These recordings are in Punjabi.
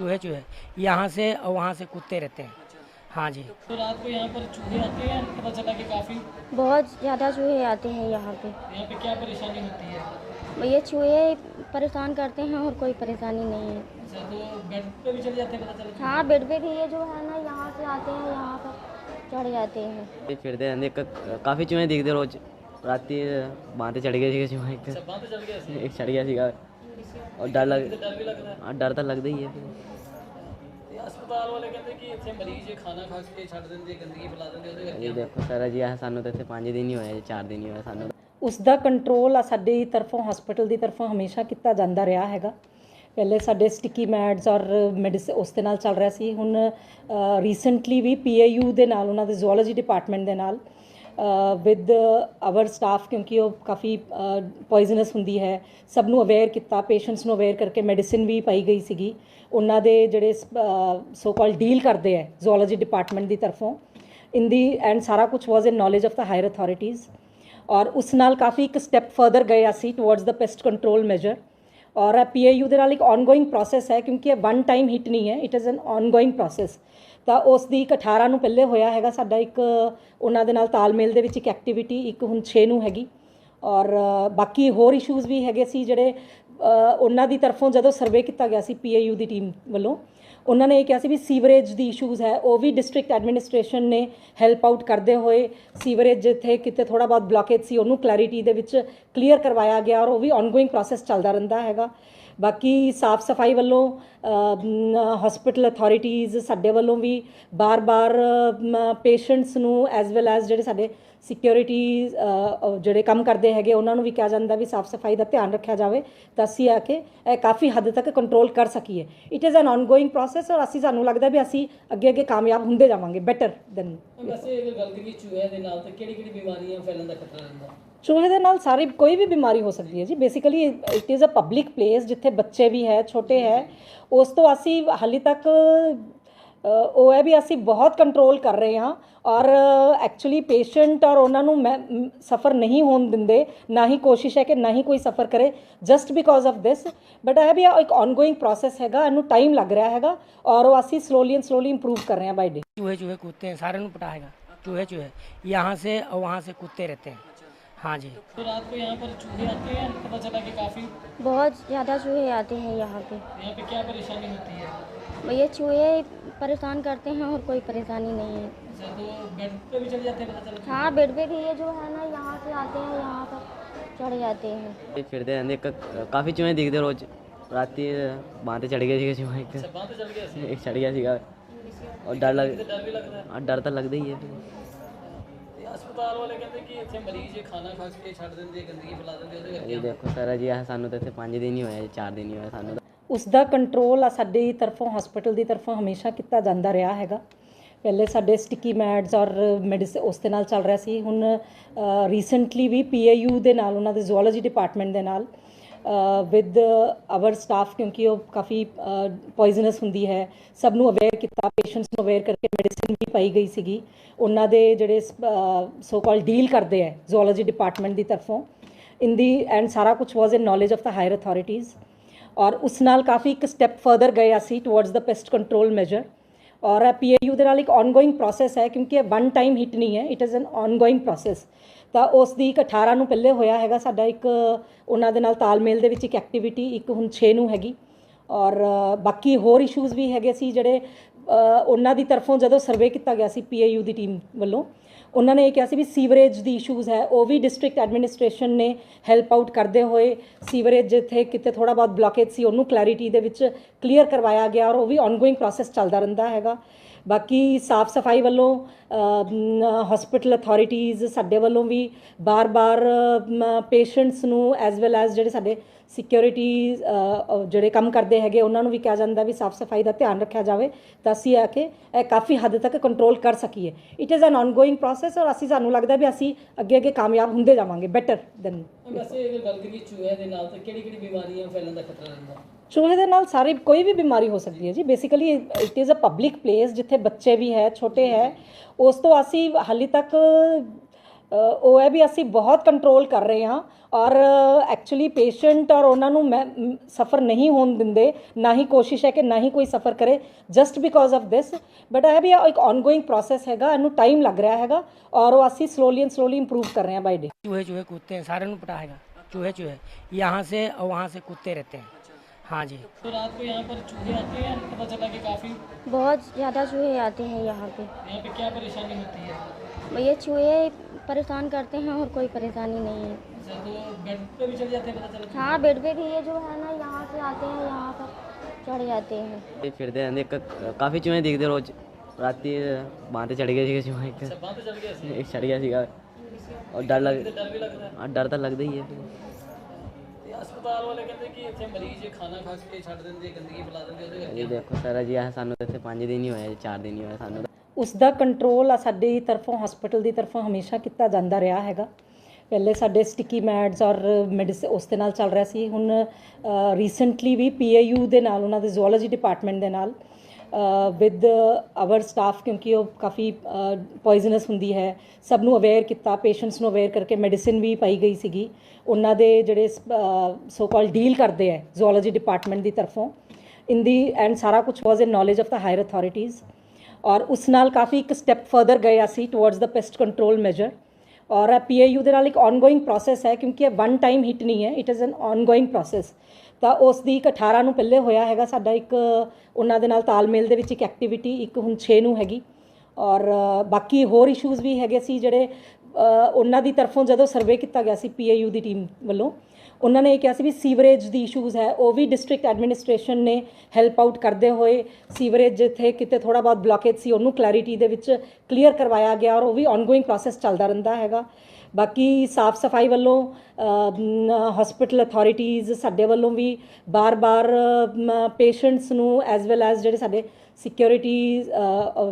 चूहे चूहे यहाँ से और वहाँ से कुत्ते रहते हैं। हाँ जी। तो रात को यहाँ पर चूहे आते हैं पता चला कि काफ़ी बहुत ज़्यादा चूहे आते हैं यहाँ पे। यहाँ पे क्या परेशानी होती है? ये चूहे परेशान करते हैं और कोई परेशानी नहीं है। अच्छा, तो बेड पे भी चले जाते हैं पता चला हाँ बेड पे भी ये जो है ना यहाँ से आते हैं यहाँ पर चढ़ जाते हैं। फिरते रहते काफ़ी चूहे दिखते रोज। रात बांधे चढ़ गए चूहे। अच्छा, एक चढ़ गया ਔਰ ਡਰ ਲੱਗ ਡਰ ਡਰ ਤਾਂ ਲੱਗਦਾ ਹੀ ਹੈ। ਤੇ ਹਸਪਤਾਲ ਵਾਲੇ ਕਹਿੰਦੇ ਕਿ ਇੱਥੇ ਮਰੀਜ਼ ਖਾਣਾ ਖਾ ਕੇ ਛੱਡ ਦਿੰਦੇ ਗੰਦਗੀ ਫੈਲਾ ਦਿੰਦੇ ਉਹਦੇ ਇਹ ਦੇਖੋ ਸਰ ਜੀ ਆਹ ਸਾਨੂੰ ਤਾਂ ਇੱਥੇ 5 ਦਿਨ ਹੀ ਹੋਏ ਜੀ 4 ਦਿਨ ਹੀ ਹੋਏ ਸਾਨੂੰ। ਉਸ ਦਾ ਕੰਟਰੋਲ ਆ ਸਾਡੀ ਤਰਫੋਂ ਹਸਪੀਟਲ ਦੀ ਤਰਫੋਂ ਹਮੇਸ਼ਾ ਕੀਤਾ ਜਾਂਦਾ ਰਿਹਾ ਹੈਗਾ। ਪਹਿਲੇ ਸਾਡੇ ਸਟਿੱਕੀ ਮੈਡਸ ਔਰ ਮੈਡੀਸਨ ਉਸ ਦੇ ਨਾਲ ਚੱਲ ਰਿਹਾ ਸੀ। ਹੁਣ ਰੀਸੈਂਟਲੀ ਵੀ ਪੀਏਯੂ ਦੇ ਨਾਲ ਉਹਨਾਂ ਦੇ ਜ਼ੂਓਲੋਜੀ ਡਿਪਾਰਟਮੈਂਟ ਦੇ ਨਾਲ ਵਿਦ ਆਵਰ ਸਟਾਫ ਕਿਉਂਕਿ ਉਹ ਕਾਫੀ ਪੋਇਜ਼ਨਸ ਹੁੰਦੀ ਹੈ। ਸਭ ਨੂੰ ਅਵੇਅਰ ਕੀਤਾ ਪੇਸ਼ੈਂਟਸ ਨੂੰ ਅਵੇਅਰ ਕਰਕੇ ਮੈਡੀਸਿਨ ਵੀ ਪਾਈ ਗਈ ਸੀਗੀ। ਉਹਨਾਂ ਦੇ ਜਿਹੜੇ ਸੋ ਕਾਲ ਡੀਲ ਕਰਦੇ ਹੈ ਜ਼ੂਓਲੋਜੀ ਡਿਪਾਰਟਮੈਂਟ ਦੀ ਤਰਫੋਂ। ਇਨ ਦੀ ਐਂਡ ਸਾਰਾ ਕੁਝ was in knowledge of the higher authorities ਔਰ ਉਸ ਨਾਲ ਕਾਫੀ ਇੱਕ ਸਟੈਪ ਫਰਦਰ ਗਏ ਅਸੀਂ towards the pest control measure ਔਰ ਪੀਏਯੂ ਦੇ ਨਾਲ ਇੱਕ ਆਨਗੋਇੰਗ ਪ੍ਰੋਸੈਸ ਹੈ, ਕਿਉਂਕਿ ਇਹ ਵਨ ਟਾਈਮ ਹਿੱਟ ਨਹੀਂ ਹੈ it is an ongoing process ਤਾਂ ਉਸ ਦੀ ਇੱਕ 18 ਨੂੰ ਪਹਿਲੇ ਹੋਇਆ ਹੈਗਾ ਸਾਡਾ ਇੱਕ, ਉਹਨਾਂ ਦੇ ਨਾਲ ਤਾਲਮੇਲ ਦੇ ਵਿੱਚ ਇੱਕ ਐਕਟੀਵਿਟੀ ਇੱਕ ਹੁਣ 6 ਨੂੰ ਹੈਗੀ। ਔਰ ਬਾਕੀ ਹੋਰ ਇਸ਼ੂਜ਼ ਵੀ ਹੈਗੇ ਸੀ ਜਿਹੜੇ ਉਹਨਾਂ ਦੀ ਤਰਫੋਂ ਜਦੋਂ ਸਰਵੇ ਕੀਤਾ ਗਿਆ ਸੀ ਪੀਏਯੂ ਦੀ ਟੀਮ ਵੱਲੋਂ, ਉਹਨਾਂ ਨੇ ਇਹ ਕਿਹਾ ਸੀ ਵੀ ਸੀਵਰੇਜ ਦੀ ਇਸ਼ੂਜ਼ ਹੈ, ਉਹ ਵੀ ਡਿਸਟ੍ਰਿਕਟ ਐਡਮਿਨਿਸਟ੍ਰੇਸ਼ਨ ਨੇ ਹੈਲਪ ਆਊਟ ਕਰਦੇ ਹੋਏ ਸੀਵਰੇਜ ਜਿੱਥੇ ਕਿਤੇ ਥੋੜਾ ਬਹੁਤ ਬਲੌਕੇਜ ਸੀ, ਉਹਨੂੰ ਕਲੈਰਿਟੀ ਦੇ ਵਿੱਚ ਕਲੀਅਰ ਕਰਵਾਇਆ ਗਿਆ ਔਰ ਉਹ ਵੀ ਆਨਗੋਇੰਗ ਪ੍ਰੋਸੈਸ ਚੱਲਦਾ ਰਹਿੰਦਾ ਹੈਗਾ। ਬਾਕੀ ਸਾਫ਼ ਸਫ਼ਾਈ ਵੱਲੋਂ ਹਸਪੀਟਲ ਅਥਾਰਟੀਜ਼ ਸਾਡੇ ਵੱਲੋਂ ਵੀ ਬਾਰ-ਬਾਰ ਪੇਸ਼ੈਂਟਸ ਨੂੰ ਐਸ ਵੈਲ ਐਸ ਜਿਹੜੇ ਸਾਡੇ ਸਿਕਿਉਰਿਟੀ ਜਿਹੜੇ ਕੰਮ ਕਰਦੇ ਹੈਗੇ, ਉਹਨਾਂ ਨੂੰ ਵੀ ਕਿਹਾ ਜਾਂਦਾ ਵੀ ਸਾਫ਼ ਸਫ਼ਾਈ ਦਾ ਧਿਆਨ ਰੱਖਿਆ ਜਾਵੇ, ਤਾਂ ਅਸੀਂ ਆ ਕੇ ਇਹ ਕਾਫੀ ਹੱਦ ਤੱਕ ਕੰਟਰੋਲ ਕਰ ਸਕੀਏ। It is an ongoing process ਔਰ ਅਸੀਂ, ਸਾਨੂੰ ਲੱਗਦਾ ਵੀ ਅਸੀਂ ਅੱਗੇ ਅੱਗੇ ਕਾਮਯਾਬ ਹੁੰਦੇ ਜਾਵਾਂਗੇ ਬੈਟਰ ਦੈਨ ਵੈਸੇ ਇਹ ਗੱਲ ਕਰੀਏ ਚੂਹਿਆਂ ਦੇ ਨਾਲ ਤਾਂ ਕਿਹੜੀ ਕਿਹੜੀ ਬਿਮਾਰੀਆਂ ਫੈਲਣ ਦਾ ਖਤਰਾ ਰਹਿੰਦਾ? ਚੂਹੇ ਦੇ ਨਾਲ ਸਾਰੀ ਕੋਈ ਵੀ ਬਿਮਾਰੀ ਹੋ ਸਕਦੀ ਹੈ ਜੀ। Basically it is a public place ਜਿੱਥੇ ਬੱਚੇ ਵੀ ਹੈ, ਛੋਟੇ ਹੈ। ਉਸ ਤੋਂ ਅਸੀਂ ਹਾਲੇ ਤੱਕ ਉਹ ਹੈ ਵੀ ਅਸੀਂ ਬਹੁਤ ਕੰਟਰੋਲ ਕਰ ਰਹੇ ਹਾਂ। ਔਰ ਐਕਚੁਅਲੀ ਪੇਸ਼ੈਂਟ ਔਰ ਉਹਨਾਂ ਨੂੰ ਸਫਰ ਨਹੀਂ ਹੋਣ ਦਿੰਦੇ। ਨਾ ਹੀ ਕੋਸ਼ਿਸ਼ ਹੈ ਕਿ ਨਾ ਹੀ ਕੋਈ ਸਫਰ ਕਰੇ just because of this but ਇਹ ਵੀ ਇੱਕ ਆਨਗੋਇੰਗ ਪ੍ਰੋਸੈਸ ਹੈਗਾ, ਇਹਨੂੰ ਟਾਈਮ ਲੱਗ ਰਿਹਾ ਹੈਗਾ। ਔਰ ਉਹ ਅਸੀਂ ਸਲੋਲੀ ਐਂਡ ਸਲੋਲੀ ਇੰਪਰੂਵ ਕਰ ਰਹੇ ਹਾਂ ਬਾਈ ਡੇ ਚੂਹੇ ਚੂਹੇ ਕੁੱਤੇ ਸਾਰਿਆਂ ਨੂੰ ਪਟਾਏਗਾ। ਚੂਹੇ ਚੂਹੇ ਯਹਾਂ ਸੇ ਔਰ ਵਹਾਂ ਸੇ ਕੁੱਤੇ ਰਹਤੇ ਹੈ। हाँ जी। तो रात को यहाँ पर चूहे आते हैं? पता चला कि काफ़ी बहुत ज़्यादा चूहे आते हैं यहाँ पे। यहाँ पे क्या परेशानी होती है? ये चूहे परेशान करते हैं और कोई परेशानी नहीं है। अच्छा, तो बेड पे भी चले जाते हैं हाँ बेड पे भी ये जो है ना यहाँ से आते हैं यहाँ पर चढ़ जाते हैं। फिरते हैं काफ़ी चूहे दिखते रोज। रात बातें चढ़ गए चूहे अच्छा, चढ़ गया और डर लग हाँ, डर तो लगता ही है। ਹਸਪਤਾਲ ਵਾਲੇ ਕਹਿੰਦੇ ਕਿ ਇੱਥੇ ਮਰੀਜ਼ ਖਾਣਾ ਖਾ ਕੇ ਛੱਡ ਦਿੰਦੇ ਗੰਦਗੀ ਫੈਲਾ ਦਿੰਦੇ ਉਹਦੇ ਕਰਕੇ ਇਹ ਦੇਖੋ ਸਰ ਜੀ ਆਹ ਸਾਨੂੰ ਤਾਂ ਇੱਥੇ 5 ਦਿਨ ਹੀ ਜੀ 4 ਦਿਨ ਹੀ ਹੋਏ ਸਾਨੂੰ ਤਾਂ। ਉਸ ਦਾ ਕੰਟਰੋਲ ਆ ਸਾਡੀ ਤਰਫੋਂ ਹਸਪੀਟਲ ਦੀ ਤਰਫੋਂ ਹਮੇਸ਼ਾ ਕੀਤਾ ਜਾਂਦਾ ਰਿਹਾ ਹੈਗਾ ਪਹਿਲੇ ਸਾਡੇ ਸਟਿੱਕੀ ਮੈਡਸ ਔਰ ਮੈਡੀਸਿਨ ਉਸ ਦੇ ਨਾਲ ਚੱਲ ਰਿਹਾ ਸੀ ਹੁਣ ਰੀਸੈਂਟਲੀ ਵੀ ਪੀਏਯੂ ਦੇ ਨਾਲ ਉਹਨਾਂ ਦੇ ਜ਼ੂਓਲੋਜੀ ਡਿਪਾਰਟਮੈਂਟ ਦੇ ਨਾਲ ਵਿਦ ਆਵਰ ਸਟਾਫ ਕਿਉਂਕਿ ਉਹ ਕਾਫੀ ਪੋਇਜ਼ਨਸ ਹੁੰਦੀ ਹੈ। ਸਭ ਨੂੰ ਅਵੇਅਰ ਕੀਤਾ ਪੇਸ਼ੈਂਟਸ ਨੂੰ ਅਵੇਅਰ ਕਰਕੇ ਮੈਡੀਸਿਨ ਵੀ ਪਾਈ ਗਈ ਸੀਗੀ। ਉਹਨਾਂ ਦੇ ਜਿਹੜੇ ਸੋ ਕਾਲ ਡੀਲ ਕਰਦੇ ਹੈ ਜ਼ੂਓਲੋਜੀ ਡਿਪਾਰਟਮੈਂਟ ਦੀ ਤਰਫੋਂ। ਇਨ ਦੀ ਐਂਡ ਸਾਰਾ ਕੁਝ was in knowledge of the higher authorities ਔਰ ਉਸ ਨਾਲ ਕਾਫੀ ਇੱਕ ਸਟੈਪ ਫਰਦਰ ਗਏ ਅਸੀਂ towards the pest control measure ਔਰ ਪੀਏਯੂ ਦੇ ਨਾਲ ਇੱਕ ਆਨਗੋਇੰਗ ਪ੍ਰੋਸੈਸ ਹੈ, ਕਿਉਂਕਿ ਇਹ ਵਨ ਟਾਈਮ ਹਿੱਟ ਨਹੀਂ ਹੈ it is an ongoing process ਤਾਂ ਉਸ ਦੀ ਇੱਕ 18 ਨੂੰ ਪਹਿਲੇ ਹੋਇਆ ਹੈਗਾ ਸਾਡਾ ਇੱਕ ਉਹਨਾਂ ਦੇ ਨਾਲ ਤਾਲਮੇਲ ਦੇ ਵਿੱਚ ਇੱਕ ਐਕਟੀਵਿਟੀ ਇੱਕ ਹੁਣ 6 ਨੂੰ ਹੈਗੀ। ਔਰ ਬਾਕੀ ਹੋਰ ਇਸ਼ੂਜ਼ ਵੀ ਹੈਗੇ ਸੀ ਜਿਹੜੇ ਉਹਨਾਂ ਦੀ ਤਰਫੋਂ ਜਦੋਂ ਸਰਵੇ ਕੀਤਾ ਗਿਆ ਸੀ ਪੀਏਯੂ ਦੀ ਟੀਮ ਵੱਲੋਂ, ਉਹਨਾਂ ਨੇ ਇਹ ਕਿਹਾ ਸੀ ਵੀ ਸੀਵਰੇਜ ਦੀ ਇਸ਼ੂਜ਼ ਹੈ, ਉਹ ਵੀ ਡਿਸਟ੍ਰਿਕਟ ਐਡਮਿਨਿਸਟ੍ਰੇਸ਼ਨ ਨੇ ਹੈਲਪ ਆਊਟ ਕਰਦੇ ਹੋਏ ਸੀਵਰੇਜ ਜਿੱਥੇ ਕਿਤੇ ਥੋੜਾ ਬਹੁਤ ਬਲੌਕੇਜ ਸੀ, ਉਹਨੂੰ ਕਲੈਰਿਟੀ ਦੇ ਵਿੱਚ ਕਲੀਅਰ ਕਰਵਾਇਆ ਗਿਆ ਔਰ ਉਹ ਵੀ ਆਨਗੋਇੰਗ ਪ੍ਰੋਸੈਸ ਚੱਲਦਾ ਰਹਿੰਦਾ ਹੈਗਾ। ਬਾਕੀ ਸਾਫ਼ ਸਫ਼ਾਈ ਵੱਲੋਂ ਹਸਪੀਟਲ ਅਥਾਰਟੀਜ਼ ਸਾਡੇ ਵੱਲੋਂ ਵੀ ਬਾਰ-ਬਾਰ ਪੇਸ਼ੈਂਟਸ ਨੂੰ ਐਸ ਵੈਲ ਐਸ ਜਿਹੜੇ ਸਾਡੇ ਸਿਕਿਉਰਿਟੀ ਜਿਹੜੇ ਕੰਮ ਕਰਦੇ ਹੈਗੇ ਉਹਨਾਂ ਨੂੰ ਵੀ ਕਿਹਾ ਜਾਂਦਾ ਵੀ ਸਾਫ਼ ਸਫ਼ਾਈ ਦਾ ਧਿਆਨ ਰੱਖਿਆ ਜਾਵੇ ਤਾਂ ਅਸੀਂ ਆ ਕੇ ਇਹ ਕਾਫੀ ਹੱਦ ਤੱਕ ਕੰਟਰੋਲ ਕਰ ਸਕੀਏ। It is an ongoing process ਔਰ ਅਸੀਂ ਸਾਨੂੰ ਲੱਗਦਾ ਵੀ ਅਸੀਂ ਅੱਗੇ ਅੱਗੇ ਕਾਮਯਾਬ ਹੁੰਦੇ ਜਾਵਾਂਗੇ ਬੈਟਰ ਦੈਨ ਵੈਸੇ ਇਹ ਗੱਲ ਕਰੀਏ ਚੂਹਿਆਂ ਦੇ ਨਾਲ ਤਾਂ ਕਿਹੜੀ ਕਿਹੜੀ ਬਿਮਾਰੀਆਂ ਫੈਲਣ ਦਾ ਖਤਰਾ ਰਹਿੰਦਾ? ਚੂਹੇ ਦੇ ਨਾਲ ਸਾਰੀ ਕੋਈ ਵੀ ਬਿਮਾਰੀ ਹੋ ਸਕਦੀ ਹੈ ਜੀ। Basically it is a public place ਜਿੱਥੇ ਬੱਚੇ ਵੀ ਹੈ ਛੋਟੇ ਹੈ। ਉਸ ਤੋਂ ਅਸੀਂ ਹਾਲੇ ਤੱਕ ਉਹ ਹੈ ਵੀ ਅਸੀਂ ਬਹੁਤ ਕੰਟਰੋਲ ਕਰ ਰਹੇ ਹਾਂ ਔਰ ਐਕਚੁਅਲੀ ਪੇਸ਼ੈਂਟ ਔਰ ਉਹਨਾਂ ਨੂੰ ਸਫਰ ਨਹੀਂ ਹੋਣ ਦਿੰਦੇ ਨਾ ਹੀ ਕੋਸ਼ਿਸ਼ ਹੈ ਕਿ ਨਾ ਹੀ ਕੋਈ ਸਫਰ ਕਰੇ just because of this but ਇਹ ਵੀ ਇੱਕ ਆਨਗੋਇੰਗ ਪ੍ਰੋਸੈਸ ਹੈਗਾ ਇਹਨੂੰ ਟਾਈਮ ਲੱਗ ਰਿਹਾ ਹੈਗਾ ਔਰ ਉਹ ਅਸੀਂ ਸਲੋਲੀ ਐਂਡ ਸਲੋਲੀ ਇੰਪਰੂਵ ਕਰ ਰਹੇ ਹਾਂ ਬਾਈ ਡੇ चूहे चूहे कूदते हैं सारे पटा हैगा चूहे चूहे यहाँ से और वहाँ से कूदते रहते हैं हाँ जी तो रात को यहाँ पर चूहे आते हैं पता चला कि काफ़ी बहुत ज़्यादा चूहे आते हैं यहाँ पे यहाँ पे क्या परेशानी होती है भैया चूहे परेशान करते हैं और कोई परेशानी नहीं है अच्छा तो बेड पे भी चढ़ जाते हैं पता चला हाँ बेड पे भी ये जो है ना यहाँ से आते हैं यहाँ पर चढ़ जाते हैं ਇਹ ਫਿਰਦੇ ਰਹਿੰਦੇ ਕ- ਕਾਫੀ ਚੂਹੇ ਦਿਖਦੇ ਰੋਜ਼ ਰਾਤੀ ਬਾਂਹ ਤੇ ਚੜ ਗਿਆ ਸੀਗਾ ਚੂਹਾ ਇੱਕ अच्छा बांध चढ़ गया सी ਇੱਕ ਚੜ ਗਿਆ ਸੀਗਾ ਔਰ ਡਰ ਲੱਗ डर भी लगता है ਹਾਂ ਡਰ ਤਾਂ ਲੱਗਦਾ ਹੀ ਹੈ ਤੇ ਹਸਪਤਾਲ ਵਾਲੇ ਕਹਿੰਦੇ ਕਿ ਇੱਥੇ ਮਰੀਜ਼ ਖਾਣਾ ਖਾ ਕੇ ਛੱਡ ਦਿੰਦੇ ਗੰਦਗੀ ਫੈਲਾ ਦਿੰਦੇ ਉਹਦੇ ਕਰਕੇ ਇਹ ਦੇਖੋ ਸਰ ਜੀ ਆਹ ਸਾਨੂੰ ਤਾਂ ਇੱਥੇ 5 ਦਿਨ ਹੀ ਹੋਏ ਜੀ 4 ਦਿਨ ਹੀ ਹੋਏ ਸਾਨੂੰ ਤਾਂ। ਉਸ ਦਾ ਕੰਟਰੋਲ ਆ ਸਾਡੀ ਤਰਫੋਂ ਹਸਪੀਟਲ ਦੀ ਤਰਫੋਂ ਹਮੇਸ਼ਾ ਕੀਤਾ ਜਾਂਦਾ ਰਿਹਾ ਹੈਗਾ। ਪਹਿਲੇ ਸਾਡੇ ਸਟਿੱਕੀ ਮੈਡਸ ਔਰ ਮੈਡੀਸ ਉਸ ਦੇ ਨਾਲ ਚੱਲ ਰਿਹਾ ਸੀ। ਹੁਣ ਰੀਸੈਂਟਲੀ ਵੀ ਪੀਏਯੂ ਦੇ ਨਾਲ, ਉਹਨਾਂ ਦੇ ਜ਼ੂਓਲੋਜੀ ਡਿਪਾਰਟਮੈਂਟ ਦੇ ਨਾਲ ਵਿਦ ਆਵਰ ਸਟਾਫ ਕਿਉਂਕਿ ਉਹ ਕਾਫੀ ਪੋਇਜ਼ਨਸ ਹੁੰਦੀ ਹੈ। ਸਭ ਨੂੰ ਅਵੇਅਰ ਕੀਤਾ ਪੇਸ਼ੈਂਟਸ ਨੂੰ ਅਵੇਅਰ ਕਰਕੇ ਮੈਡੀਸਿਨ ਵੀ ਪਾਈ ਗਈ ਸੀਗੀ। ਉਹਨਾਂ ਦੇ ਜਿਹੜੇ ਸੋ ਕਾਲ ਡੀਲ ਕਰਦੇ ਹੈ ਜ਼ੂਓਲੋਜੀ ਡਿਪਾਰਟਮੈਂਟ ਦੀ ਤਰਫੋਂ। ਇਨ ਦੀ ਐਂਡ ਸਾਰਾ ਕੁਝ was in knowledge of the higher authorities ਔਰ ਉਸ ਨਾਲ ਕਾਫੀ ਇੱਕ ਸਟੈਪ ਫਰਦਰ ਗਏ ਅਸੀਂ towards the pest control measure ਔਰ ਪੀਏਯੂ ਦੇ ਨਾਲ ਇੱਕ ਆਨਗੋਇੰਗ ਪ੍ਰੋਸੈਸ ਹੈ ਕਿਉਂਕਿ ਇਹ ਵਨ ਟਾਈਮ ਹਿੱਟ ਨਹੀਂ ਹੈ it is an ongoing process ਤਾਂ ਉਸ ਦੀ ਇੱਕ 18 ਨੂੰ ਪਹਿਲੇ ਹੋਇਆ ਹੈਗਾ ਸਾਡਾ ਇੱਕ, ਉਹਨਾਂ ਦੇ ਨਾਲ ਤਾਲਮੇਲ ਦੇ ਵਿੱਚ ਇੱਕ ਐਕਟੀਵਿਟੀ ਇੱਕ ਹੁਣ 6 ਨੂੰ ਹੈਗੀ। ਔਰ ਬਾਕੀ ਹੋਰ ਇਸ਼ੂਜ਼ ਵੀ ਹੈਗੇ ਸੀ ਜਿਹੜੇ ਉਹਨਾਂ ਦੀ ਤਰਫੋਂ ਜਦੋਂ ਸਰਵੇ ਕੀਤਾ ਗਿਆ ਸੀ ਪੀਏਯੂ ਦੀ ਟੀਮ ਵੱਲੋਂ ਉਹਨਾਂ ਨੇ ਇਹ ਕਿਹਾ ਸੀ ਵੀ ਸੀਵਰੇਜ ਦੀ ਇਸ਼ੂਜ਼ ਹੈ, ਉਹ ਵੀ ਡਿਸਟ੍ਰਿਕਟ ਐਡਮਿਨਿਸਟ੍ਰੇਸ਼ਨ ਨੇ ਹੈਲਪ ਆਊਟ ਕਰਦੇ ਹੋਏ ਸੀਵਰੇਜ ਜਿੱਥੇ ਕਿਤੇ ਥੋੜਾ ਬਹੁਤ ਬਲੌਕੇਜ ਸੀ, ਉਹਨੂੰ ਕਲੈਰਿਟੀ ਦੇ ਵਿੱਚ ਕਲੀਅਰ ਕਰਵਾਇਆ ਗਿਆ ਔਰ ਉਹ ਵੀ ਆਨਗੋਇੰਗ ਪ੍ਰੋਸੈਸ ਚੱਲਦਾ ਰਹਿੰਦਾ ਹੈਗਾ। ਬਾਕੀ ਸਾਫ਼ ਸਫ਼ਾਈ ਵੱਲੋਂ ਹਸਪੀਟਲ ਅਥਾਰਟੀਜ਼ ਸਾਡੇ ਵੱਲੋਂ ਵੀ ਬਾਰ-ਬਾਰ ਪੇਸ਼ੈਂਟਸ ਨੂੰ ਐਸ ਵੈਲ ਐਸ ਜਿਹੜੇ ਸਾਡੇ ਸਿਕਿਉਰਿਟੀ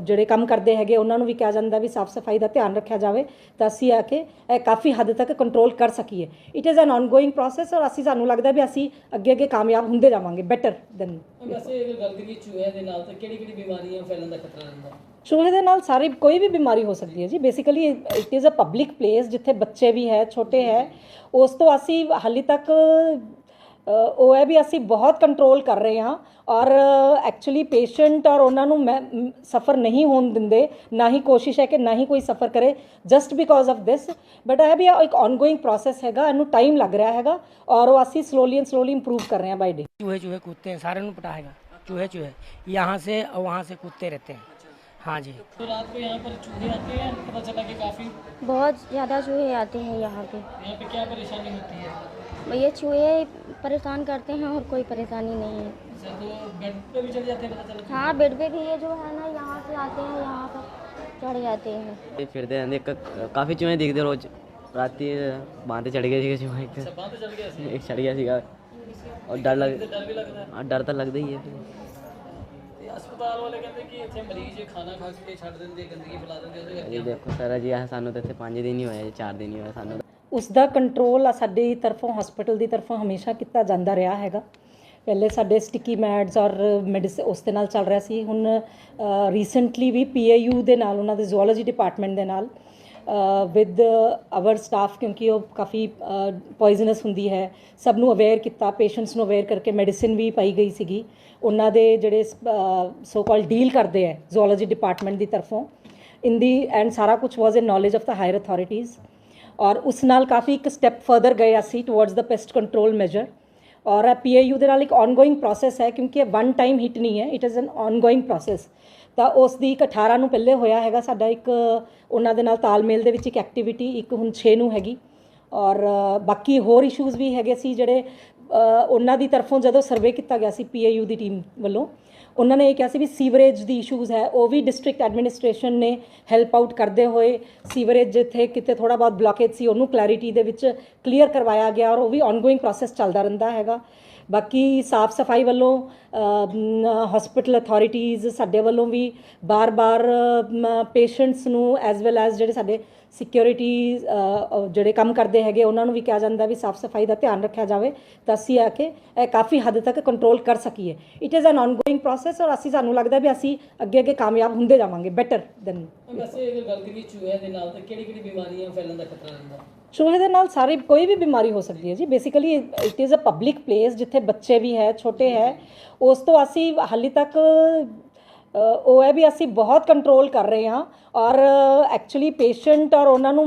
ਜਿਹੜੇ ਕੰਮ ਕਰਦੇ ਹੈਗੇ ਉਹਨਾਂ ਨੂੰ ਵੀ ਕਿਹਾ ਜਾਂਦਾ ਵੀ ਸਾਫ਼ ਸਫ਼ਾਈ ਦਾ ਧਿਆਨ ਰੱਖਿਆ ਜਾਵੇ ਤਾਂ ਅਸੀਂ ਆ ਕੇ ਇਹ ਕਾਫੀ ਹੱਦ ਤੱਕ ਕੰਟਰੋਲ ਕਰ ਸਕੀਏ। It is an ongoing process ਔਰ ਅਸੀਂ ਸਾਨੂੰ ਲੱਗਦਾ ਵੀ ਅਸੀਂ ਅੱਗੇ ਅੱਗੇ ਕਾਮਯਾਬ ਹੁੰਦੇ ਜਾਵਾਂਗੇ ਬੈਟਰ ਦੈਨ ਵੈਸੇ ਅਗਰ ਗੰਦਗੀ ਚੂਹਿਆਂ ਦੇ ਨਾਲ ਤਾਂ ਕਿਹੜੀ ਕਿਹੜੀ ਬਿਮਾਰੀਆਂ ਫੈਲਣ ਦਾ ਖਤਰਾ ਰਹਿੰਦਾ? ਚੂਹੇ ਦੇ ਨਾਲ ਸਾਰੀ ਕੋਈ ਵੀ ਬਿਮਾਰੀ ਹੋ ਸਕਦੀ ਹੈ ਜੀ। Basically it is a public place ਜਿੱਥੇ ਬੱਚੇ ਵੀ ਹੈ ਛੋਟੇ ਹੈ। ਉਸ ਤੋਂ ਅਸੀਂ ਹਾਲੇ ਤੱਕ ਉਹ ਹੈ ਵੀ ਅਸੀਂ ਬਹੁਤ ਕੰਟਰੋਲ ਕਰ ਰਹੇ ਹਾਂ ਔਰ ਐਕਚੁਅਲੀ ਪੇਸ਼ੈਂਟ ਔਰ ਉਹਨਾਂ ਨੂੰ ਸਫਰ ਨਹੀਂ ਹੋਣ ਦਿੰਦੇ ਨਾ ਹੀ ਕੋਸ਼ਿਸ਼ ਹੈ ਕਿ ਨਾ ਹੀ ਕੋਈ ਸਫਰ ਕਰੇ just because of this but ਇਹ ਵੀ ਇੱਕ ਆਨਗੋਇੰਗ ਪ੍ਰੋਸੈਸ ਹੈਗਾ ਇਹਨੂੰ ਟਾਈਮ ਲੱਗ ਰਿਹਾ ਹੈਗਾ ਔਰ ਉਹ ਅਸੀਂ ਸਲੋਲੀ ਐਂਡ ਸਲੋਲੀ ਇੰਪਰੂਵ ਕਰ ਰਹੇ ਹਾਂ ਬਾਈ ਡੇ चूहे चूहे कूदते हैं सारे पटा हैगा चूहे चूहे यहाँ से और वहाँ से कूदते रहते हैं हाँ जी। तो रात को यहाँ पर चूहे आते हैं? पता चला कि काफ़ी बहुत ज़्यादा चूहे आते हैं यहाँ पे। यहाँ पे क्या परेशानी होती है? भैया चूहे परेशान करते हैं और कोई परेशानी नहीं है। अच्छा, तो बेड पे भी चढ़ जाते हैं हाँ बेड पे भी ये जो है ना यहाँ से आते हैं यहाँ पर चढ़ जाते हैं। फिर काफ़ी चूहे देखते रोज। रात बांधे चढ़ गए अच्छा, चढ़ गया और डर लग हाँ, डर तो लगता ही है। ਹਸਪਤਾਲ ਵਾਲੇ ਕਹਿੰਦੇ ਕਿ ਇੱਥੇ ਮਰੀਜ਼ ਖਾਣਾ ਖਾ ਕੇ ਛੱਡ ਦਿੰਦੇ ਗੰਦਗੀ ਫੈਲਾ ਦਿੰਦੇ ਉਹਦੇ ਕਰਕੇ ਇਹ ਦੇਖੋ ਸਰ ਜੀ ਆਹ ਸਾਨੂੰ ਤਾਂ ਇੱਥੇ 5 ਦਿਨ ਹੀ ਹੋਏ ਜੀ 4 ਦਿਨ ਹੀ ਹੋਏ ਸਾਨੂੰ। ਉਸ ਦਾ ਕੰਟਰੋਲ ਆ ਸਾਡੀ ਤਰਫੋਂ ਹਸਪੀਟਲ ਦੀ ਤਰਫੋਂ ਹਮੇਸ਼ਾ ਕੀਤਾ ਜਾਂਦਾ ਰਿਹਾ ਹੈਗਾ ਪਹਿਲੇ ਸਾਡੇ ਸਟਿੱਕੀ ਮੈਡਸ ਔਰ ਮੈਡੀਸਿਨ ਉਸ ਦੇ ਨਾਲ ਚੱਲ ਰਿਹਾ ਸੀ ਹੁਣ ਰੀਸੈਂਟਲੀ ਵੀ ਪੀਏਯੂ ਦੇ ਨਾਲ ਉਹਨਾਂ ਦੇ ਜ਼ੂਓਲੋਜੀ ਡਿਪਾਰਟਮੈਂਟ ਦੇ ਨਾਲ ਵਿਦ ਆਵਰ ਸਟਾਫ ਕਿਉਂਕਿ ਉਹ ਕਾਫੀ ਪੋਇਜ਼ਨਸ ਹੁੰਦੀ ਹੈ। ਸਭ ਨੂੰ ਅਵੇਅਰ ਕੀਤਾ ਪੇਸ਼ੈਂਟਸ ਨੂੰ ਅਵੇਅਰ ਕਰਕੇ ਮੈਡੀਸਿਨ ਵੀ ਪਾਈ ਗਈ ਸੀਗੀ। ਉਹਨਾਂ ਦੇ ਜਿਹੜੇ ਸੋ ਕਾਲ ਡੀਲ ਕਰਦੇ ਹੈ ਜ਼ੂਓਲੋਜੀ ਡਿਪਾਰਟਮੈਂਟ ਦੀ ਤਰਫੋਂ। ਇਨ ਦੀ ਐਂਡ ਸਾਰਾ ਕੁਝ was in knowledge of the higher authorities ਔਰ ਉਸ ਨਾਲ ਕਾਫੀ ਇੱਕ ਸਟੈਪ ਫਰਦਰ ਗਏ ਅਸੀਂ towards the pest control measure ਔਰ ਪੀਏਯੂ ਦੇ ਨਾਲ ਇੱਕ ਆਨਗੋਇੰਗ ਪ੍ਰੋਸੈਸ ਹੈ, ਕਿਉਂਕਿ ਇਹ ਵਨ ਟਾਈਮ ਹਿੱਟ ਨਹੀਂ ਹੈ it is an ongoing process ਤਾਂ ਉਸ ਦੀ ਇੱਕ 18 ਨੂੰ ਪਹਿਲੇ ਹੋਇਆ ਹੈਗਾ ਸਾਡਾ ਇੱਕ, ਉਹਨਾਂ ਦੇ ਨਾਲ ਤਾਲਮੇਲ ਦੇ ਵਿੱਚ ਇੱਕ ਐਕਟੀਵਿਟੀ ਇੱਕ ਹੁਣ 6 ਨੂੰ ਹੈਗੀ। ਔਰ ਬਾਕੀ ਹੋਰ ਇਸ਼ੂਜ਼ ਵੀ ਹੈਗੇ ਸੀ ਜਿਹੜੇ ਉਹਨਾਂ ਦੀ ਤਰਫੋਂ ਜਦੋਂ ਸਰਵੇ ਕੀਤਾ ਗਿਆ ਸੀ ਪੀਏਯੂ ਦੀ ਟੀਮ ਵੱਲੋਂ, ਉਹਨਾਂ ਨੇ ਇਹ ਕਿਹਾ ਸੀ ਵੀ ਸੀਵਰੇਜ ਦੀ ਇਸ਼ੂਜ਼ ਹੈ, ਉਹ ਵੀ ਡਿਸਟ੍ਰਿਕਟ ਐਡਮਿਨਿਸਟ੍ਰੇਸ਼ਨ ਨੇ ਹੈਲਪ ਆਊਟ ਕਰਦੇ ਹੋਏ ਸੀਵਰੇਜ ਜਿੱਥੇ ਕਿਤੇ ਥੋੜਾ ਬਹੁਤ ਬਲੌਕੇਜ ਸੀ, ਉਹਨੂੰ ਕਲੈਰਿਟੀ ਦੇ ਵਿੱਚ ਕਲੀਅਰ ਕਰਵਾਇਆ ਗਿਆ ਔਰ ਉਹ ਵੀ ਆਨਗੋਇੰਗ ਪ੍ਰੋਸੈਸ ਚੱਲਦਾ ਰਹਿੰਦਾ ਹੈਗਾ। ਬਾਕੀ ਸਾਫ਼ ਸਫ਼ਾਈ ਵੱਲੋਂ ਹਸਪੀਟਲ ਅਥਾਰਟੀਜ਼ ਸਾਡੇ ਵੱਲੋਂ ਵੀ ਬਾਰ-ਬਾਰ ਪੇਸ਼ੈਂਟਸ ਨੂੰ ਐਸ ਵੈਲ ਐਸ ਜਿਹੜੇ ਸਾਡੇ ਸਿਕਿਉਰਿਟੀ ਜਿਹੜੇ ਕੰਮ ਕਰਦੇ ਹੈਗੇ, ਉਹਨਾਂ ਨੂੰ ਵੀ ਕਿਹਾ ਜਾਂਦਾ ਵੀ ਸਾਫ਼ ਸਫ਼ਾਈ ਦਾ ਧਿਆਨ ਰੱਖਿਆ ਜਾਵੇ, ਤਾਂ ਅਸੀਂ ਆ ਕੇ ਕਾਫੀ ਹੱਦ ਤੱਕ ਕੰਟਰੋਲ ਕਰ ਸਕੀਏ। It is an ongoing process ਔਰ ਅਸੀਂ, ਸਾਨੂੰ ਲੱਗਦਾ ਵੀ ਅਸੀਂ ਅੱਗੇ ਅੱਗੇ ਕਾਮਯਾਬ ਹੁੰਦੇ ਜਾਵਾਂਗੇ ਬੈਟਰ ਦੈਨ ਵੈਸੇ ਅਗਰ ਗੱਲ ਕਰੀਏ ਚੂਹਿਆਂ ਦੇ ਨਾਲ, ਤਾਂ ਕਿਹੜੀ ਕਿਹੜੀ ਬਿਮਾਰੀਆਂ ਫੈਲਣ ਦਾ ਖਤਰਾ ਰਹਿੰਦਾ? ਚੂਹੇ ਦੇ ਨਾਲ ਸਾਰੇ ਕੋਈ ਵੀ ਬਿਮਾਰੀ ਹੋ ਸਕਦੀ ਹੈ ਜੀ basically it is a public place ਜਿੱਥੇ ਬੱਚੇ ਵੀ ਹੈ ਛੋਟੇ ਹੈ ਉਸ ਤੋਂ ਅਸੀਂ ਹਾਲੇ ਤੱਕ ਅ, ਉਹ ਹੈ ਵੀ ਅਸੀਂ ਬਹੁਤ ਕੰਟਰੋਲ ਕਰ ਰਹੇ ਹਾਂ ਔਰ ਐਕਚੁਅਲੀ ਪੇਸ਼ੈਂਟ ਔਰ ਉਹਨਾਂ ਨੂੰ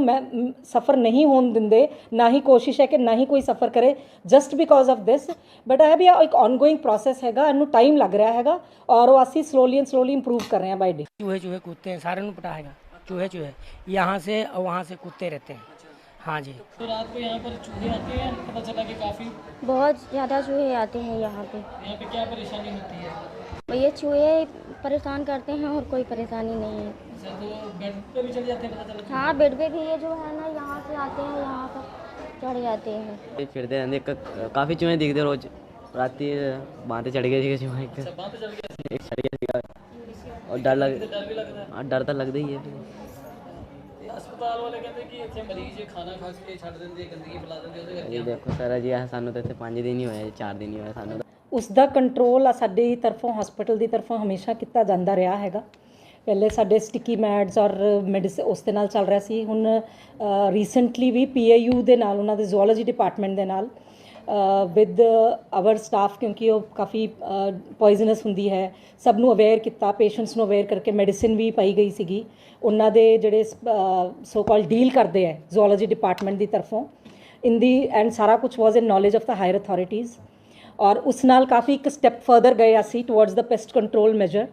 ਸਫਰ ਨਹੀਂ ਹੋਣ ਦਿੰਦੇ ਨਾ ਹੀ ਕੋਸ਼ਿਸ਼ ਹੈ ਕਿ ਨਾ ਹੀ ਕੋਈ ਸਫਰ ਕਰੇ just because of this but ਇਹ ਵੀ ਇੱਕ ਆਨਗੋਇੰਗ ਪ੍ਰੋਸੈਸ ਹੈਗਾ ਇਹਨੂੰ ਟਾਈਮ ਲੱਗ ਰਿਹਾ ਹੈਗਾ ਔਰ ਉਹ ਅਸੀਂ ਸਲੋਲੀ ਐਂਡ ਸਲੋਲੀ ਇੰਪਰੂਵ ਕਰ ਰਹੇ ਹਾਂ ਬਾਈ ਡੇ चूहे चूहे कूदते हैं सारे ਨੂੰ पटाएगा चूहे चूहे यहाँ से और वहाँ से कूदते रहते हैं हाँ जी। तो रात को यहाँ पर चूहे आते हैं पता चला कि काफ़ी बहुत ज़्यादा चूहे आते हैं यहाँ पे। यहाँ पे क्या परेशानी होती है? तो ये चूहे परेशान करते हैं और कोई परेशानी नहीं है। अच्छा, तो बेड पे भी चले जाते हैं हाँ बेड पे भी ये जो है ना यहाँ से आते हैं यहाँ पर चढ़ जाते हैं। फिरते रहते काफ़ी चूहे दिखते रोज। रात बातें चढ़ गए चूहे अच्छा, चढ़ गया और डर लग हाँ, डर तो लगता ही है। ਹਸਪਤਾਲ ਵਾਲੇ ਕਹਿੰਦੇ ਕਿ ਇੱਥੇ ਮਰੀਜ਼ ਖਾਣਾ ਖਾ ਕੇ ਛੱਡ ਦਿੰਦੇ ਗੰਦਗੀ ਫੈਲਾ ਦਿੰਦੇ ਉਹਦੇ ਕਰਕੇ ਇਹ ਦੇਖੋ ਸਰ ਜੀ ਆਹ ਸਾਨੂੰ ਤਾਂ ਇੱਥੇ 5 ਦਿਨ ਹੀ ਹੋਏ 4 ਦਿਨ ਹੀ ਹੋਏ ਸਾਨੂੰ ਤਾਂ। ਉਸ ਦਾ ਕੰਟਰੋਲ ਆ ਸਾਡੀ ਤਰਫੋਂ ਹਸਪੀਟਲ ਦੀ ਤਰਫੋਂ ਹਮੇਸ਼ਾ ਕੀਤਾ ਜਾਂਦਾ ਰਿਹਾ ਹੈਗਾ ਪਹਿਲੇ ਸਾਡੇ ਸਟਿੱਕੀ ਮੈਡਸ ਔਰ ਮੈਡੀਸਿਨ ਉਸ ਦੇ ਨਾਲ ਚੱਲ ਰਿਹਾ ਸੀ ਹੁਣ ਰੀਸੈਂਟਲੀ ਵੀ ਪੀਏਯੂ ਦੇ ਨਾਲ ਉਹਨਾਂ ਦੇ ਜ਼ੂਓਲੋਜੀ ਡਿਪਾਰਟਮੈਂਟ ਦੇ ਨਾਲ ਵਿਦ ਆਵਰ ਸਟਾਫ ਕਿਉਂਕਿ ਉਹ ਕਾਫੀ ਪੋਇਜ਼ਨਸ ਹੁੰਦੀ ਹੈ। ਸਭ ਨੂੰ ਅਵੇਅਰ ਕੀਤਾ ਪੇਸ਼ੈਂਟਸ ਨੂੰ ਅਵੇਅਰ ਕਰਕੇ ਮੈਡੀਸਿਨ ਵੀ ਪਾਈ ਗਈ ਸੀਗੀ। ਉਹਨਾਂ ਦੇ ਜਿਹੜੇ ਸੋ ਕਾਲ ਡੀਲ ਕਰਦੇ ਹੈ ਜ਼ੂਓਲੋਜੀ ਡਿਪਾਰਟਮੈਂਟ ਦੀ ਤਰਫੋਂ। ਇਨ ਦੀ ਐਂਡ ਸਾਰਾ ਕੁਝ was in knowledge of the higher authorities ਔਰ ਉਸ ਨਾਲ ਕਾਫੀ ਇੱਕ ਸਟੈਪ ਫਰਦਰ ਗਏ ਅਸੀਂ towards the pest control measure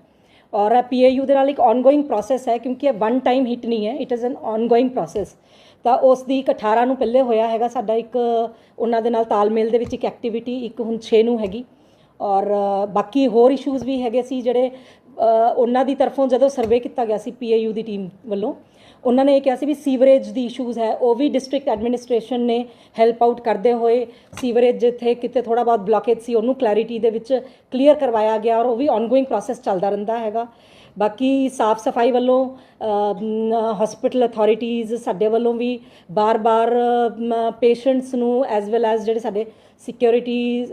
ਔਰ ਇਹ ਪੀਏਯੂ ਦੇ ਨਾਲ ਇੱਕ ਆਨਗੋਇੰਗ ਪ੍ਰੋਸੈਸ ਹੈ, ਕਿਉਂਕਿ ਇਹ ਵਨ ਟਾਈਮ ਹਿੱਟ ਨਹੀਂ ਹੈ it is an ongoing process ਤਾਂ ਉਸ ਦੀ ਇੱਕ 18 ਨੂੰ ਪਹਿਲੇ ਹੋਇਆ ਹੈਗਾ ਸਾਡਾ ਇੱਕ, ਉਹਨਾਂ ਦੇ ਨਾਲ ਤਾਲਮੇਲ ਦੇ ਵਿੱਚ ਇੱਕ ਐਕਟੀਵਿਟੀ ਇੱਕ ਹੁਣ 6 ਨੂੰ ਹੈਗੀ। ਔਰ ਬਾਕੀ ਹੋਰ ਇਸ਼ੂਜ਼ ਵੀ ਹੈਗੇ ਸੀ ਜਿਹੜੇ ਉਹਨਾਂ ਦੀ ਤਰਫੋਂ ਜਦੋਂ ਸਰਵੇ ਕੀਤਾ ਗਿਆ ਸੀ ਪੀਏਯੂ ਦੀ ਟੀਮ ਵੱਲੋਂ, ਉਹਨਾਂ ਨੇ ਇਹ ਕਿਹਾ ਸੀ ਵੀ ਸੀਵਰੇਜ ਦੀ ਇਸ਼ੂਜ਼ ਹੈ, ਉਹ ਵੀ ਡਿਸਟ੍ਰਿਕਟ ਐਡਮਿਨਿਸਟ੍ਰੇਸ਼ਨ ਨੇ ਹੈਲਪ ਆਊਟ ਕਰਦੇ ਹੋਏ ਸੀਵਰੇਜ ਜਿੱਥੇ ਕਿਤੇ ਥੋੜਾ ਬਹੁਤ ਬਲੌਕੇਜ ਸੀ, ਉਹਨੂੰ ਕਲੈਰਿਟੀ ਦੇ ਵਿੱਚ ਕਲੀਅਰ ਕਰਵਾਇਆ ਗਿਆ ਔਰ ਉਹ ਵੀ ਆਨਗੋਇੰਗ ਪ੍ਰੋਸੈਸ ਚੱਲਦਾ ਰਹਿੰਦਾ ਹੈਗਾ। ਬਾਕੀ ਸਾਫ਼ ਸਫ਼ਾਈ ਵੱਲੋਂ ਹਸਪੀਟਲ ਅਥਾਰਟੀਜ਼ ਸਾਡੇ ਵੱਲੋਂ ਵੀ ਬਾਰ-ਬਾਰ ਪੇਸ਼ੈਂਟਸ ਨੂੰ ਐਸ ਵੈਲ ਐਸ ਜਿਹੜੇ ਸਾਡੇ ਸਿਕਿਉਰਿਟੀ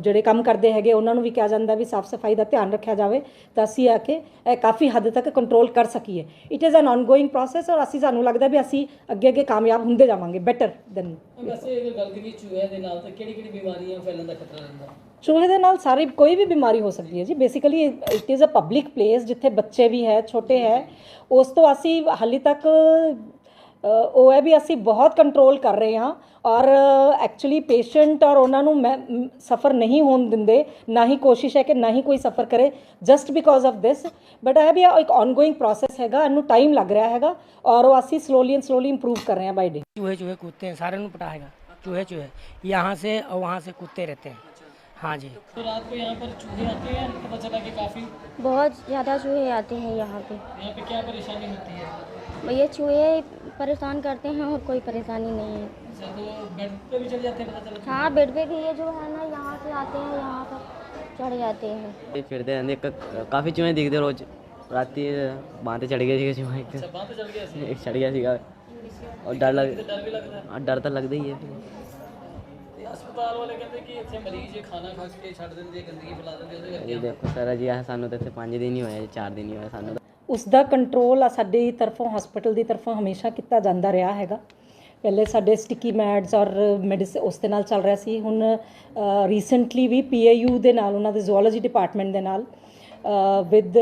ਜਿਹੜੇ ਕੰਮ ਕਰਦੇ ਹੈਗੇ ਉਹਨਾਂ ਨੂੰ ਵੀ ਕਿਹਾ ਜਾਂਦਾ ਵੀ ਸਾਫ਼ ਸਫ਼ਾਈ ਦਾ ਧਿਆਨ ਰੱਖਿਆ ਜਾਵੇ ਤਾਂ ਅਸੀਂ ਆ ਕੇ ਇਹ ਕਾਫੀ ਹੱਦ ਤੱਕ ਕੰਟਰੋਲ ਕਰ ਸਕੀਏ। It is an ongoing process ਔਰ ਅਸੀਂ ਸਾਨੂੰ ਲੱਗਦਾ ਵੀ ਅਸੀਂ ਅੱਗੇ ਅੱਗੇ ਕਾਮਯਾਬ ਹੁੰਦੇ ਜਾਵਾਂਗੇ ਬੈਟਰ ਦੈਨ ਵੈਸੇ ਅਗਰ ਗੱਲ ਕਰੀਏ ਚੂਹਿਆਂ ਦੇ ਨਾਲ ਤਾਂ ਕਿਹੜੀ ਕਿਹੜੀ ਬਿਮਾਰੀਆਂ ਫੈਲਣ ਦਾ ਖਤਰਾ ਰਹਿੰਦਾ? ਚੂਹੇ ਦੇ ਨਾਲ ਸਾਰੇ ਕੋਈ ਵੀ ਬਿਮਾਰੀ ਹੋ ਸਕਦੀ ਹੈ ਜੀ। Basically it is a public place ਜਿੱਥੇ ਬੱਚੇ ਵੀ ਹੈ ਛੋਟੇ ਹੈ। ਉਸ ਤੋਂ ਅਸੀਂ ਹਾਲੇ ਤੱਕ ਅ, ਉਹ ਹੈ ਵੀ ਅਸੀਂ ਬਹੁਤ ਕੰਟਰੋਲ ਕਰ ਰਹੇ ਹਾਂ ਔਰ ਐਕਚੁਅਲੀ ਪੇਸ਼ੈਂਟ ਔਰ ਉਹਨਾਂ ਨੂੰ ਸਫਰ ਨਹੀਂ ਹੋਣ ਦਿੰਦੇ ਨਾ ਹੀ ਕੋਸ਼ਿਸ਼ ਹੈ ਕਿ ਨਾ ਹੀ ਕੋਈ ਸਫਰ ਕਰੇ just because of this but ਇਹ ਵੀ ਇੱਕ ਆਨਗੋਇੰਗ ਪ੍ਰੋਸੈਸ ਹੈਗਾ ਇਹਨੂੰ ਟਾਈਮ ਲੱਗ ਰਿਹਾ ਹੈਗਾ ਔਰ ਉਹ ਅਸੀਂ ਸਲੋਲੀ ਐਂਡ ਸਲੋਲੀ ਇੰਪਰੂਵ ਕਰ ਰਹੇ ਹਾਂ ਬਾਈ ਡੇ चूहे चूहे कूदते हैं सारे ਨੂੰ पटाएगा चूहे चूहे यहाँ से और वहाँ से कूदते रहते हैं हाँ जी। तो रात को यहाँ पर चूहे आते हैं पता चला कि काफ़ी बहुत ज़्यादा चूहे आते हैं यहाँ पे। यहाँ पे क्या परेशानी होती है? भैया चूहे परेशान करते हैं और कोई परेशानी नहीं है। अच्छा, तो बेड पे भी चले जाते हैं हाँ बेड पे भी ये जो है ना यहाँ से आते हैं यहाँ पर चढ़ जाते हैं। फिरते हैं काफ़ी चूहे दिखते रोज। रात बांते चढ़ गए थे चूहे। अच्छा, चढ़ गया और डर लग हाँ, डर तो लगता ही है। ਹਸਪਤਾਲ ਵਾਲੇ ਕਹਿੰਦੇ ਕਿ ਇੱਥੇ ਮਰੀਜ਼ ਖਾਣਾ ਖਾ ਕੇ ਛੱਡ ਦਿੰਦੇ ਗੰਦਗੀ ਫੈਲਾ ਦਿੰਦੇ ਉਹਦੇ ਕਰਕੇ ਇਹ ਦੇਖੋ ਸਰ ਜੀ ਆਹ ਸਾਨੂੰ ਤਾਂ ਇੱਥੇ 5 ਦਿਨ ਹੀ ਹੋਏ 4 ਦਿਨ ਹੀ ਹੋਏ ਸਾਨੂੰ ਤਾਂ। ਉਸ ਦਾ ਕੰਟਰੋਲ ਆ ਸਾਡੀ ਤਰਫੋਂ ਹਸਪੀਟਲ ਦੀ ਤਰਫੋਂ ਹਮੇਸ਼ਾ ਕੀਤਾ ਜਾਂਦਾ ਰਿਹਾ ਹੈਗਾ ਪਹਿਲੇ ਸਾਡੇ ਸਟਿੱਕੀ ਮੈਡਸ ਔਰ ਮੈਡੀਸਿਨ ਉਸ ਦੇ ਨਾਲ ਚੱਲ ਰਿਹਾ ਸੀ ਹੁਣ ਰੀਸੈਂਟਲੀ ਵੀ ਪੀਏਯੂ ਦੇ ਨਾਲ ਉਹਨਾਂ ਦੇ ਜ਼ੂਓਲੋਜੀ ਡਿਪਾਰਟਮੈਂਟ ਦੇ ਨਾਲ ਵਿਦ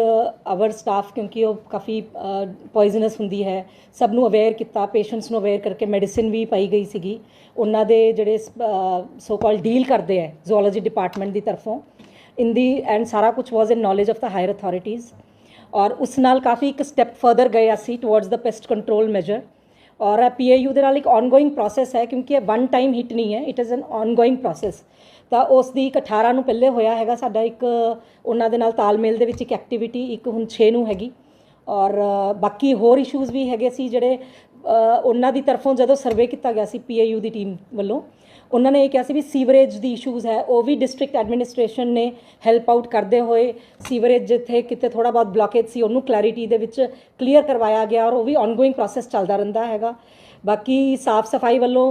ਆਵਰ ਸਟਾਫ ਕਿਉਂਕਿ ਉਹ ਕਾਫੀ ਪੋਇਜ਼ਨਸ ਹੁੰਦੀ ਹੈ। ਸਭ ਨੂੰ ਅਵੇਅਰ ਕੀਤਾ ਪੇਸ਼ੈਂਟਸ ਨੂੰ ਅਵੇਅਰ ਕਰਕੇ ਮੈਡੀਸਿਨ ਵੀ ਪਾਈ ਗਈ ਸੀਗੀ। ਉਹਨਾਂ ਦੇ ਜਿਹੜੇ ਸੋ ਕਾਲ ਡੀਲ ਕਰਦੇ ਹੈ ਜ਼ੂਓਲੋਜੀ ਡਿਪਾਰਟਮੈਂਟ ਦੀ ਤਰਫੋਂ। ਇਨ ਦੀ ਐਂਡ ਸਾਰਾ ਕੁਝ was in knowledge of the higher authorities ਔਰ ਉਸ ਨਾਲ ਕਾਫੀ ਇੱਕ ਸਟੈਪ ਫਰਦਰ ਗਏ ਅਸੀਂ towards the pest control measure ਔਰ ਇਹ ਪੀਏਯੂ ਦੇ ਨਾਲ ਇੱਕ ਆਨਗੋਇੰਗ ਪ੍ਰੋਸੈਸ ਹੈ, ਕਿਉਂਕਿ ਇਹ ਵਨ ਟਾਈਮ ਹਿੱਟ ਨਹੀਂ ਹੈ it is an ongoing process ਤਾਂ ਉਸ ਦੀ ਇੱਕ 18 ਨੂੰ ਪਹਿਲੇ ਹੋਇਆ ਹੈਗਾ ਸਾਡਾ ਇੱਕ ਉਹਨਾਂ ਦੇ ਨਾਲ ਤਾਲਮੇਲ ਦੇ ਵਿੱਚ ਇੱਕ ਐਕਟੀਵਿਟੀ ਇੱਕ ਹੁਣ 6 ਨੂੰ ਹੈਗੀ। ਔਰ ਬਾਕੀ ਹੋਰ ਇਸ਼ੂਜ਼ ਵੀ ਹੈਗੇ ਸੀ ਜਿਹੜੇ ਉਹਨਾਂ ਦੀ ਤਰਫੋਂ ਜਦੋਂ ਸਰਵੇ ਕੀਤਾ ਗਿਆ ਸੀ ਪੀਏਯੂ ਦੀ ਟੀਮ ਵੱਲੋਂ, ਉਹਨਾਂ ਨੇ ਇਹ ਕਿਹਾ ਸੀ ਵੀ ਸੀਵਰੇਜ ਦੀ ਇਸ਼ੂਜ਼ ਹੈ, ਉਹ ਵੀ ਡਿਸਟ੍ਰਿਕਟ ਐਡਮਿਨਿਸਟ੍ਰੇਸ਼ਨ ਨੇ ਹੈਲਪ ਆਊਟ ਕਰਦੇ ਹੋਏ ਸੀਵਰੇਜ ਜਿੱਥੇ ਕਿਤੇ ਥੋੜਾ ਬਹੁਤ ਬਲੌਕੇਜ ਸੀ, ਉਹਨੂੰ ਕਲੈਰਿਟੀ ਦੇ ਵਿੱਚ ਕਲੀਅਰ ਕਰਵਾਇਆ ਗਿਆ ਔਰ ਉਹ ਵੀ ਆਨਗੋਇੰਗ ਪ੍ਰੋਸੈਸ ਚੱਲਦਾ ਰਹਿੰਦਾ ਹੈਗਾ। ਬਾਕੀ ਸਾਫ਼ ਸਫ਼ਾਈ ਵੱਲੋਂ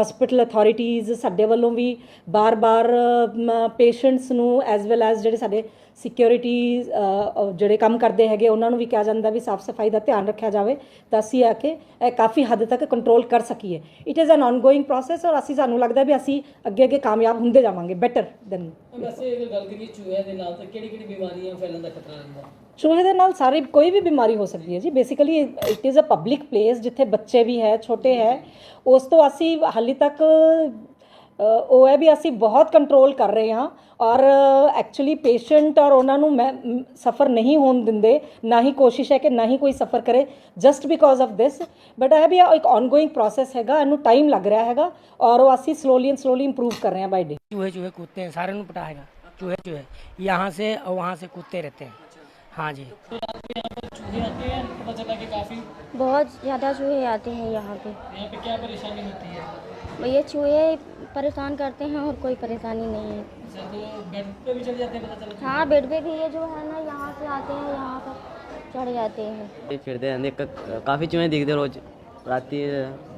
ਹਸਪੀਟਲ ਅਥਾਰਟੀਜ਼ ਸਾਡੇ ਵੱਲੋਂ ਵੀ ਬਾਰ-ਬਾਰ ਪੇਸ਼ੈਂਟਸ ਨੂੰ ਐਸ ਵੈਲ ਐਸ ਜਿਹੜੇ ਸਾਡੇ ਸਿਕਿਉਰਿਟੀ ਜਿਹੜੇ ਕੰਮ ਕਰਦੇ ਹੈਗੇ, ਉਹਨਾਂ ਨੂੰ ਵੀ ਕਿਹਾ ਜਾਂਦਾ ਵੀ ਸਾਫ਼ ਸਫ਼ਾਈ ਦਾ ਧਿਆਨ ਰੱਖਿਆ ਜਾਵੇ ਤਾਂ ਅਸੀਂ ਆ ਕੇ ਇਹ ਕਾਫੀ ਹੱਦ ਤੱਕ ਕੰਟਰੋਲ ਕਰ ਸਕੀਏ। It is an ongoing process ਔਰ ਅਸੀਂ, ਸਾਨੂੰ ਲੱਗਦਾ ਵੀ ਅਸੀਂ ਅੱਗੇ ਅੱਗੇ ਕਾਮਯਾਬ ਹੁੰਦੇ ਜਾਵਾਂਗੇ ਬੈਟਰ ਦੈਨ ਵੈਸੇ ਅਗਰ ਗੱਲ ਕਰੀਏ ਚੂਹਿਆਂ ਦੇ ਨਾਲ, ਤਾਂ ਕਿਹੜੀ ਕਿਹੜੀ ਬਿਮਾਰੀਆਂ ਫੈਲਣ ਦਾ ਖਤਰਾ ਰਹਿੰਦਾ? ਚੂਹੇ ਦੇ ਨਾਲ ਸਾਰੀ ਕੋਈ ਵੀ ਬਿਮਾਰੀ ਹੋ ਸਕਦੀ ਹੈ ਜੀ basically it is a public place ਜਿੱਥੇ ਬੱਚੇ ਵੀ ਹੈ ਛੋਟੇ ਹੈ ਉਸ ਤੋਂ ਅਸੀਂ ਹਾਲੇ ਤੱਕ ਅ, ਉਹ ਹੈ ਵੀ ਅਸੀਂ ਬਹੁਤ ਕੰਟਰੋਲ ਕਰ ਰਹੇ ਹਾਂ ਔਰ ਐਕਚੁਅਲੀ ਪੇਸ਼ੈਂਟ ਔਰ ਉਹਨਾਂ ਨੂੰ ਮੈਂ ਸਫਰ ਨਹੀਂ ਹੋਣ ਦਿੰਦੇ ਨਾ ਹੀ ਕੋਸ਼ਿਸ਼ ਹੈ ਕਿ ਨਾ ਹੀ ਕੋਈ ਸਫਰ ਕਰੇ just because of this but ਇਹ ਵੀ ਇੱਕ ਆਨਗੋਇੰਗ ਪ੍ਰੋਸੈਸ ਹੈਗਾ ਇਹਨੂੰ ਟਾਈਮ ਲੱਗ ਰਿਹਾ ਹੈਗਾ ਔਰ ਉਹ ਅਸੀਂ ਸਲੋਲੀ ਐਂਡ ਸਲੋਲੀ ਇੰਪਰੂਵ ਕਰ ਰਹੇ ਹਾਂ ਬਾਈ ਡੇ चूहे चूहे कूदते हैं सारे पटा हैगा चूहे चूहे यहाँ से और वहाँ से कूदते रहते हैं हाँ जी। तो रात को यहाँ पर चूहे आते हैं पता चला कि काफ़ी बहुत ज़्यादा चूहे आते हैं यहाँ पे। यहाँ पे क्या परेशानी होती है? ये चूहे परेशान करते हैं और कोई परेशानी नहीं है। अच्छा, तो बेड पे भी चले जाते हैं पता चला हाँ बेड पे भी ये जो है ना यहाँ से आते हैं यहाँ पर चढ़ जाते हैं। फिरते हैं काफ़ी चूहे दिखते रोज। रात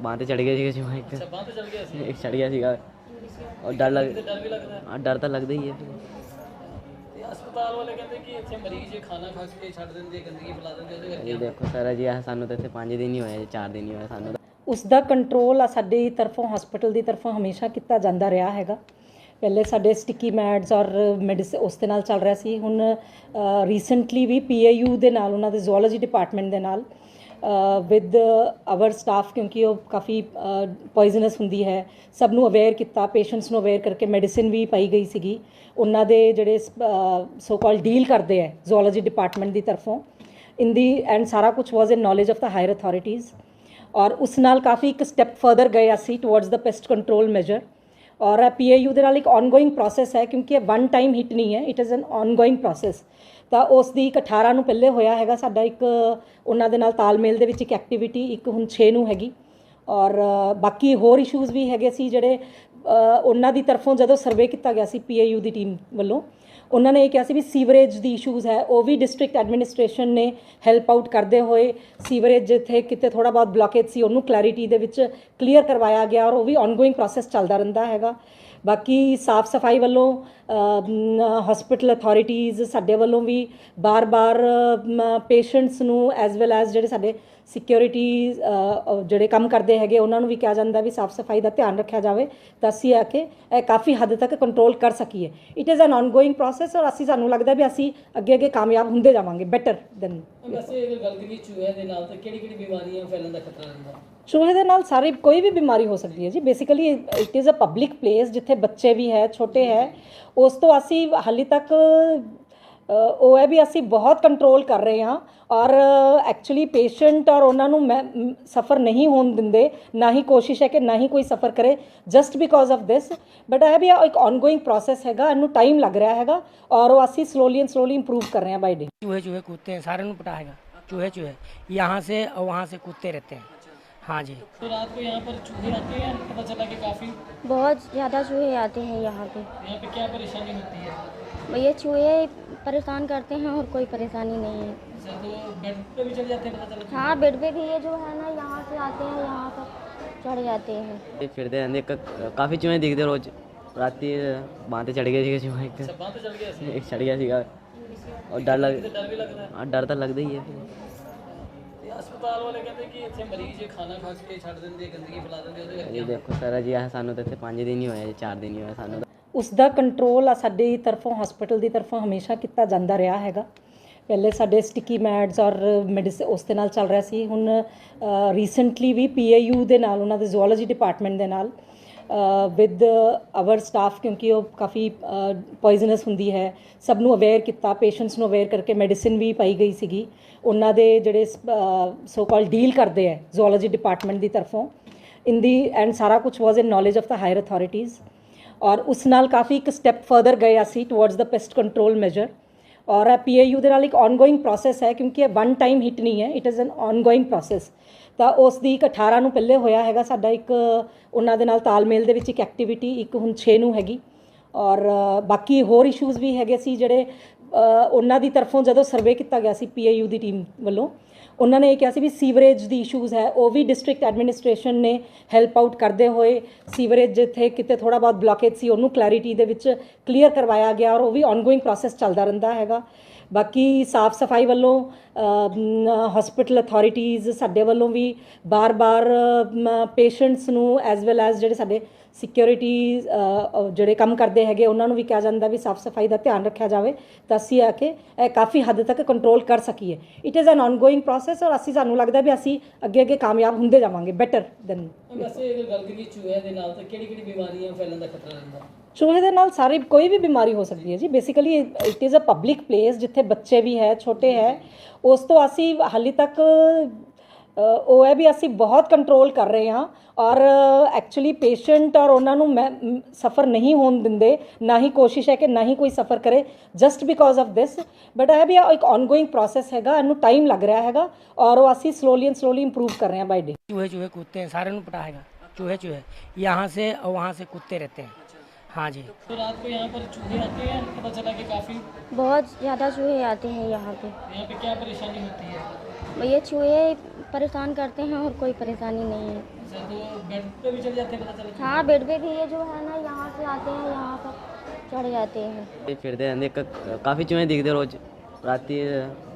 बांधे चढ़ गए अच्छा, चढ़ गया और डर लग हाँ, डर तो लगता ही है। ਹਸਪਤਾਲ ਵਾਲੇ ਕਹਿੰਦੇ ਕਿ ਇੱਥੇ ਮਰੀਜ਼ ਖਾਣਾ ਖਾ ਕੇ ਛੱਡ ਦਿੰਦੇ ਗੰਦਗੀ ਫੈਲਾ ਦਿੰਦੇ ਉਹਦੇ ਕਰਕੇ ਇਹ ਦੇਖੋ ਸਰ ਜੀ ਆਹ ਸਾਨੂੰ ਤਾਂ ਇੱਥੇ 5 ਦਿਨ ਹੀ ਹੋਏ ਜੀ 4 ਦਿਨ ਹੀ ਹੋਏ ਸਾਨੂੰ ਤਾਂ। ਉਸ ਦਾ ਕੰਟਰੋਲ ਆ ਸਾਡੀ ਤਰਫੋਂ ਹਸਪੀਟਲ ਦੀ ਤਰਫੋਂ ਹਮੇਸ਼ਾ ਕੀਤਾ ਜਾਂਦਾ ਰਿਹਾ ਹੈਗਾ। ਪਹਿਲੇ ਸਾਡੇ ਸਟਿੱਕੀ ਮੈਡਸ ਔਰ ਮੈਡੀਸਿਨ ਉਸ ਦੇ ਨਾਲ ਚੱਲ ਰਿਹਾ ਸੀ। ਹੁਣ ਰੀਸੈਂਟਲੀ ਵੀ ਪੀਏਯੂ ਦੇ ਨਾਲ ਉਹਨਾਂ ਦੇ ਜ਼ੂਓਲੋਜੀ ਡਿਪਾਰਟਮੈਂਟ ਦੇ ਨਾਲ ਵਿਦ ਆਵਰ ਸਟਾਫ ਕਿਉਂਕਿ ਉਹ ਕਾਫੀ ਪੋਇਜ਼ਨਸ ਹੁੰਦੀ ਹੈ। ਸਭ ਨੂੰ ਅਵੇਅਰ ਕੀਤਾ ਪੇਸ਼ੈਂਟਸ ਨੂੰ ਅਵੇਅਰ ਕਰਕੇ ਮੈਡੀਸਿਨ ਵੀ ਪਾਈ ਗਈ ਸੀਗੀ। ਉਹਨਾਂ ਦੇ ਜਿਹੜੇ ਸੋ ਕਾਲ ਡੀਲ ਕਰਦੇ ਹੈ ਜ਼ੂਓਲੋਜੀ ਡਿਪਾਰਟਮੈਂਟ ਦੀ ਤਰਫੋਂ। ਇਨ ਦੀ ਐਂਡ ਸਾਰਾ ਕੁਝ was in knowledge of the higher authorities ਔਰ ਉਸ ਨਾਲ ਕਾਫੀ ਇੱਕ ਸਟੈਪ ਫਰਦਰ ਗਏ ਅਸੀਂ towards the pest control measure ਔਰ ਪੀਏਯੂ ਦੇ ਨਾਲ ਇੱਕ ਆਨਗੋਇੰਗ ਪ੍ਰੋਸੈਸ ਹੈ, ਕਿਉਂਕਿ ਇਹ ਵਨ ਟਾਈਮ ਹਿੱਟ ਨਹੀਂ ਹੈ it is an ongoing process ਤਾਂ ਉਸ ਦੀ ਇੱਕ 18 ਨੂੰ ਪਹਿਲੇ ਹੋਇਆ ਹੈਗਾ ਸਾਡਾ ਇੱਕ, ਉਹਨਾਂ ਦੇ ਨਾਲ ਤਾਲਮੇਲ ਦੇ ਵਿੱਚ ਇੱਕ ਐਕਟੀਵਿਟੀ ਇੱਕ ਹੁਣ 6 ਨੂੰ ਹੈਗੀ। ਔਰ ਬਾਕੀ ਹੋਰ ਇਸ਼ੂਜ਼ ਵੀ ਹੈਗੇ ਸੀ ਜਿਹੜੇ ਉਹਨਾਂ ਦੀ ਤਰਫੋਂ ਜਦੋਂ ਸਰਵੇ ਕੀਤਾ ਗਿਆ ਸੀ ਪੀਏਯੂ ਦੀ ਟੀਮ ਵੱਲੋਂ, ਉਹਨਾਂ ਨੇ ਇਹ ਕਿਹਾ ਸੀ ਵੀ ਸੀਵਰੇਜ ਦੀ ਇਸ਼ੂਜ਼ ਹੈ, ਉਹ ਵੀ ਡਿਸਟ੍ਰਿਕਟ ਐਡਮਿਨਿਸਟ੍ਰੇਸ਼ਨ ਨੇ ਹੈਲਪ ਆਊਟ ਕਰਦੇ ਹੋਏ, ਸੀਵਰੇਜ ਜਿੱਥੇ ਕਿਤੇ ਥੋੜਾ ਬਹੁਤ ਬਲੌਕੇਜ ਸੀ, ਉਹਨੂੰ ਕਲੈਰਿਟੀ ਦੇ ਵਿੱਚ ਕਲੀਅਰ ਕਰਵਾਇਆ ਗਿਆ ਔਰ ਉਹ ਵੀ ਆਨਗੋਇੰਗ ਪ੍ਰੋਸੈਸ ਚੱਲਦਾ ਰਹਿੰਦਾ ਹੈਗਾ। ਬਾਕੀ ਸਾਫ਼ ਸਫ਼ਾਈ ਵੱਲੋਂ ਹਸਪੀਟਲ ਅਥਾਰਟੀਜ਼ ਸਾਡੇ ਵੱਲੋਂ ਵੀ ਬਾਰ-ਬਾਰ ਪੇਸ਼ੈਂਟਸ ਨੂੰ ਐਸ ਵੈਲ ਐਸ ਜਿਹੜੇ ਸਾਡੇ ਸਿਕਿਉਰਿਟੀ ਜਿਹੜੇ ਕੰਮ ਕਰਦੇ ਹੈਗੇ, ਉਹਨਾਂ ਨੂੰ ਵੀ ਕਿਹਾ ਜਾਂਦਾ ਵੀ ਸਾਫ਼ ਸਫ਼ਾਈ ਦਾ ਧਿਆਨ ਰੱਖਿਆ ਜਾਵੇ ਤਾਂ ਅਸੀਂ ਆ ਕੇ ਇਹ ਕਾਫੀ ਹੱਦ ਤੱਕ ਕੰਟਰੋਲ ਕਰ ਸਕੀਏ। It is an ongoing process ਔਰ ਅਸੀਂ, ਸਾਨੂੰ ਲੱਗਦਾ ਵੀ ਅਸੀਂ ਅੱਗੇ ਅੱਗੇ ਕਾਮਯਾਬ ਹੁੰਦੇ ਜਾਵਾਂਗੇ ਬੈਟਰ ਦੈਨ ਵੈਸੇ ਅਗਰ ਗੱਲ ਕਰੀਏ ਚੂਹਿਆਂ ਦੇ ਨਾਲ, ਤਾਂ ਕਿਹੜੀ ਕਿਹੜੀ ਬਿਮਾਰੀਆਂ ਫੈਲਣ ਦਾ ਖਤਰਾ ਰਹਿੰਦਾ? ਚੂਹੇ ਦੇ ਨਾਲ ਸਾਰੀ ਕੋਈ ਵੀ ਬਿਮਾਰੀ ਹੋ ਸਕਦੀ ਹੈ ਜੀ basically it is a public place ਜਿੱਥੇ ਬੱਚੇ ਵੀ ਹੈ ਛੋਟੇ ਹੈ ਉਸ ਤੋਂ ਅਸੀਂ ਹਾਲੇ ਤੱਕ ਅ, ਉਹ ਹੈ ਵੀ ਅਸੀਂ ਬਹੁਤ ਕੰਟਰੋਲ ਕਰ ਰਹੇ ਹਾਂ ਔਰ ਐਕਚੁਅਲੀ ਪੇਸ਼ੈਂਟ ਔਰ ਉਹਨਾਂ ਨੂੰ ਮੈਂ ਸਫਰ ਨਹੀਂ ਹੋਣ ਦਿੰਦੇ ਨਾ ਹੀ ਕੋਸ਼ਿਸ਼ ਹੈ ਕਿ ਨਾ ਹੀ ਕੋਈ ਸਫਰ ਕਰੇ just because of this but ਇਹ ਵੀ ਇੱਕ ਆਨਗੋਇੰਗ ਪ੍ਰੋਸੈਸ ਹੈਗਾ ਇਹਨੂੰ ਟਾਈਮ ਲੱਗ ਰਿਹਾ ਹੈਗਾ ਔਰ ਉਹ ਅਸੀਂ ਸਲੋਲੀ ਐਂਡ ਸਲੋਲੀ ਇੰਪਰੂਵ ਕਰ ਰਹੇ ਹਾਂ ਬਾਈ ਡੇ चूहे चूहे कूदते हैं सारे पटा हैगा चूहे चूहे यहाँ से और वहाँ से कूदते रहते हैं हाँ जी। तो रात को यहाँ पर चूहे आते हैं पता चला कि काफ़ी बहुत ज़्यादा चूहे आते हैं यहाँ पे। यहाँ पे क्या परेशानी होती है? ये चूहे परेशान करते हैं और कोई परेशानी नहीं है। अच्छा, तो बेड पे भी चले जाते हैं पता चला हाँ बेड पे भी ये जो है ना यहाँ से आते हैं यहाँ पर चढ़ जाते हैं। फिरते हैं काफ़ी चूहे दिखते रोज। रात बांधे चढ़ गए चूहे एक। अच्छा, चढ़ गया और डर लग हाँ, डर तो लगता ही है। ਹਸਪਤਾਲ ਵਾਲੇ ਕਹਿੰਦੇ ਕਿ ਇੱਥੇ ਮਰੀਜ਼ ਖਾਣਾ ਖਾ ਕੇ ਛੱਡ ਦਿੰਦੇ ਗੰਦਗੀ ਫੈਲਾ ਦਿੰਦੇ ਉਹਦੇ ਕਰਕੇ ਇਹ ਦੇਖੋ ਸਰ ਜੀ ਆਹ ਸਾਨੂੰ ਤਾਂ ਇੱਥੇ 5 ਦਿਨ ਹੀ ਹੋਏ ਜੀ 4 ਦਿਨ ਹੀ ਹੋਏ ਸਾਨੂੰ ਤਾਂ। ਉਸ ਦਾ ਕੰਟਰੋਲ ਆ ਸਾਡੀ ਤਰਫੋਂ ਹਸਪੀਟਲ ਦੀ ਤਰਫੋਂ ਹਮੇਸ਼ਾ ਕੀਤਾ ਜਾਂਦਾ ਰਿਹਾ ਹੈਗਾ ਪਹਿਲੇ ਸਾਡੇ ਸਟਿੱਕੀ ਮੈਡਸ ਔਰ ਮੈਡੀਸਿਨ ਉਸ ਦੇ ਨਾਲ ਚੱਲ ਰਿਹਾ ਸੀ ਹੁਣ ਰੀਸੈਂਟਲੀ ਵੀ ਪੀਏਯੂ ਦੇ ਨਾਲ ਉਹਨਾਂ ਦੇ ਜ਼ੂਓਲੋਜੀ ਡਿਪਾਰਟਮੈਂਟ ਦੇ ਨਾਲ ਵਿਦ ਆਵਰ ਸਟਾਫ ਕਿਉਂਕਿ ਉਹ ਕਾਫੀ ਪੋਇਜ਼ਨਸ ਹੁੰਦੀ ਹੈ। ਸਭ ਨੂੰ ਅਵੇਅਰ ਕੀਤਾ ਪੇਸ਼ੈਂਟਸ ਨੂੰ ਅਵੇਅਰ ਕਰਕੇ ਮੈਡੀਸਿਨ ਵੀ ਪਾਈ ਗਈ ਸੀਗੀ। ਉਹਨਾਂ ਦੇ ਜਿਹੜੇ ਸੋ ਕਾਲ ਡੀਲ ਕਰਦੇ ਹੈ ਜ਼ੂਓਲੋਜੀ ਡਿਪਾਰਟਮੈਂਟ ਦੀ ਤਰਫੋਂ। ਇਨ ਦੀ ਐਂਡ ਸਾਰਾ ਕੁਝ was in knowledge of the higher authorities ਔਰ ਉਸ ਨਾਲ ਕਾਫੀ ਇੱਕ ਸਟੈਪ ਫਰਦਰ ਗਏ ਅਸੀਂ towards the pest control measure ਔਰ ਇਹ ਪੀਏਯੂ ਦੇ ਨਾਲ ਇੱਕ ਆਨਗੋਇੰਗ ਪ੍ਰੋਸੈਸ ਹੈ, ਕਿਉਂਕਿ ਇਹ ਵਨ ਟਾਈਮ ਹਿੱਟ ਨਹੀਂ ਹੈ it is an ongoing process ਤਾਂ ਉਸ ਦੀ ਇੱਕ 18 ਨੂੰ ਪਹਿਲੇ ਹੋਇਆ ਹੈਗਾ ਸਾਡਾ ਇੱਕ, ਉਹਨਾਂ ਦੇ ਨਾਲ ਤਾਲਮੇਲ ਦੇ ਵਿੱਚ ਇੱਕ ਐਕਟੀਵਿਟੀ ਇੱਕ ਹੁਣ 6 ਨੂੰ ਹੈਗੀ। ਔਰ ਬਾਕੀ ਹੋਰ ਇਸ਼ੂਜ਼ ਵੀ ਹੈਗੇ ਸੀ ਜਿਹੜੇ ਉਹਨਾਂ ਦੀ ਤਰਫੋਂ ਜਦੋਂ ਸਰਵੇ ਕੀਤਾ ਗਿਆ ਸੀ ਪੀਏਯੂ ਦੀ ਟੀਮ ਵੱਲੋਂ, ਉਹਨਾਂ ਨੇ ਇਹ ਕਿਹਾ ਸੀ ਵੀ ਸੀਵਰੇਜ ਦੀ ਇਸ਼ੂਜ਼ ਹੈ, ਉਹ ਵੀ ਡਿਸਟ੍ਰਿਕਟ ਐਡਮਿਨਿਸਟ੍ਰੇਸ਼ਨ ਨੇ ਹੈਲਪ ਆਊਟ ਕਰਦੇ ਹੋਏ ਸੀਵਰੇਜ ਜਿੱਥੇ ਕਿਤੇ ਥੋੜਾ ਬਹੁਤ ਬਲੌਕੇਜ ਸੀ, ਉਹਨੂੰ ਕਲੈਰਿਟੀ ਦੇ ਵਿੱਚ ਕਲੀਅਰ ਕਰਵਾਇਆ ਗਿਆ ਔਰ ਉਹ ਵੀ ਆਨਗੋਇੰਗ ਪ੍ਰੋਸੈਸ ਚੱਲਦਾ ਰਹਿੰਦਾ ਹੈਗਾ। ਬਾਕੀ ਸਾਫ਼ ਸਫ਼ਾਈ ਵੱਲੋਂ ਹਸਪੀਟਲ ਅਥਾਰਟੀਆਂ ਸਾਡੇ ਵੱਲੋਂ ਵੀ ਬਾਰ-ਬਾਰ ਪੇਸ਼ੈਂਟਸ ਨੂੰ ਐਸ ਵੈਲ ਐਸ ਜਿਹੜੇ ਸਾਡੇ ਸਿਕਿਉਰਿਟੀ ਜਿਹੜੇ ਕੰਮ ਕਰਦੇ ਹੈਗੇ, ਉਹਨਾਂ ਨੂੰ ਵੀ ਕਿਹਾ ਜਾਂਦਾ ਵੀ ਸਾਫ਼ ਸਫ਼ਾਈ ਦਾ ਧਿਆਨ ਰੱਖਿਆ ਜਾਵੇ, ਤਾਂ ਅਸੀਂ ਆ ਕੇ ਇਹ ਕਾਫੀ ਹੱਦ ਤੱਕ ਕੰਟਰੋਲ ਕਰ ਸਕੀਏ। It is an ongoing process ਔਰ ਅਸੀਂ, ਸਾਨੂੰ ਲੱਗਦਾ ਵੀ ਅਸੀਂ ਅੱਗੇ ਅੱਗੇ ਕਾਮਯਾਬ ਹੁੰਦੇ ਜਾਵਾਂਗੇ ਬੈਟਰ ਦੈਨ ਵੈਸੇ ਅਗਰ ਗੱਲ ਕਰੀਏ ਚੂਹੇ ਦੇ ਨਾਲ, ਤਾਂ ਕਿਹੜੀ ਕਿਹੜੀ ਬਿਮਾਰੀਆਂ ਫੈਲਣ ਦਾ ਖਤਰਾ ਰਹਿੰਦਾ? ਚੂਹੇ ਦੇ ਨਾਲ ਸਾਰੀ ਕੋਈ ਵੀ ਬਿਮਾਰੀ ਹੋ ਸਕਦੀ ਹੈ ਜੀ। Basically it is a public place ਜਿੱਥੇ ਬੱਚੇ ਵੀ ਹੈ, ਛੋਟੇ ਹੈ। ਉਸ ਤੋਂ ਅਸੀਂ ਹਾਲੇ ਤੱਕ ਉਹ ਹੈ ਵੀ ਅਸੀਂ ਬਹੁਤ ਕੰਟਰੋਲ ਕਰ ਰਹੇ ਹਾਂ। ਔਰ ਐਕਚੁਅਲੀ ਪੇਸ਼ੈਂਟ ਔਰ ਉਹਨਾਂ ਨੂੰ ਮੈਂ ਸਫਰ ਨਹੀਂ ਹੋਣ ਦਿੰਦੇ। ਨਾ ਹੀ ਕੋਸ਼ਿਸ਼ ਹੈ ਕਿ ਨਾ ਹੀ ਕੋਈ ਸਫਰ ਕਰੇ just because of this but ਇਹ ਵੀ ਇੱਕ ਆਨਗੋਇੰਗ ਪ੍ਰੋਸੈਸ ਹੈਗਾ, ਇਹਨੂੰ ਟਾਈਮ ਲੱਗ ਰਿਹਾ ਹੈਗਾ। ਔਰ ਉਹ ਅਸੀਂ ਸਲੋਲੀ ਐਂਡ ਸਲੋਲੀ ਇੰਪਰੂਵ ਕਰ ਰਹੇ ਹਾਂ ਬਾਈ ਡੇ ਚੂਹੇ ਚੂਹੇ ਕੁੱਤੇ ਸਾਰਿਆਂ ਨੂੰ ਪਟਾ ਹੈਗਾ। ਚੂਹੇ ਚੂਹੇ ਯਹਾਂ ਸੇ ਔਰ ਵਹਾਂ ਸੇ ਕੁੱਤੇ ਰਹਤੇ ਹੈ। हाँ जी। तो रात को यहाँ पर चूहे आते हैं? पता चला कि काफ़ी बहुत ज़्यादा चूहे आते हैं यहाँ पे। यहाँ पे क्या परेशानी होती है? ये चूहे परेशान करते हैं और कोई परेशानी नहीं है। अच्छा, तो बेड पे भी चले जाते हैं पता हाँ बेड पे भी ये जो है ना यहाँ से आते हैं यहाँ पर चढ़ जाते हैं। फिरते रहते काफ़ी चूहे दिखते रोज। रात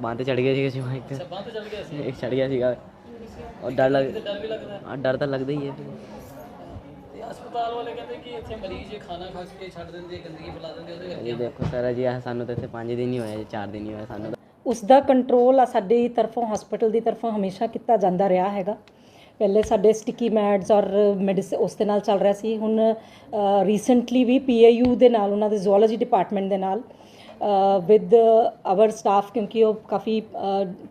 बांधे चढ़ गए चूहे तो। अच्छा, चढ़ गया और डर लग हाँ, डर तो लगता ही है। ਹਸਪਤਾਲ ਵਾਲੇ ਕਹਿੰਦੇ ਕਿ ਇੱਥੇ ਮਰੀਜ਼ ਖਾਣਾ ਖਾ ਕੇ ਛੱਡ ਦਿੰਦੇ ਗੰਦਗੀ ਫੈਲਾ ਦਿੰਦੇ ਉਹਦੇ ਕਰਕੇ ਇਹ ਦੇਖੋ ਸਰ ਜੀ ਆਹ ਸਾਨੂੰ ਤਾਂ ਇੱਥੇ 5 ਦਿਨ ਹੀ ਹੋਏ ਜੀ 4 ਦਿਨ ਹੀ ਹੋਏ ਸਾਨੂੰ ਤਾਂ। ਉਸ ਦਾ ਕੰਟਰੋਲ ਆ ਸਾਡੀ ਤਰਫੋਂ ਹਸਪੀਟਲ ਦੀ ਤਰਫੋਂ ਹਮੇਸ਼ਾ ਕੀਤਾ ਜਾਂਦਾ ਰਿਹਾ ਹੈਗਾ ਪਹਿਲੇ ਸਾਡੇ ਸਟਿੱਕੀ ਮੈਡਸ ਔਰ ਮੈਡੀਸਿਨ ਉਸ ਦੇ ਨਾਲ ਚੱਲ ਰਿਹਾ ਸੀ ਹੁਣ ਰੀਸੈਂਟਲੀ ਵੀ ਪੀਏਯੂ ਦੇ ਨਾਲ ਉਹਨਾਂ ਦੇ ਜ਼ੂਓਲੋਜੀ ਡਿਪਾਰਟਮੈਂਟ ਦੇ ਨਾਲ ਵਿਦ ਆਵਰ ਸਟਾਫ ਕਿਉਂਕਿ ਉਹ ਕਾਫੀ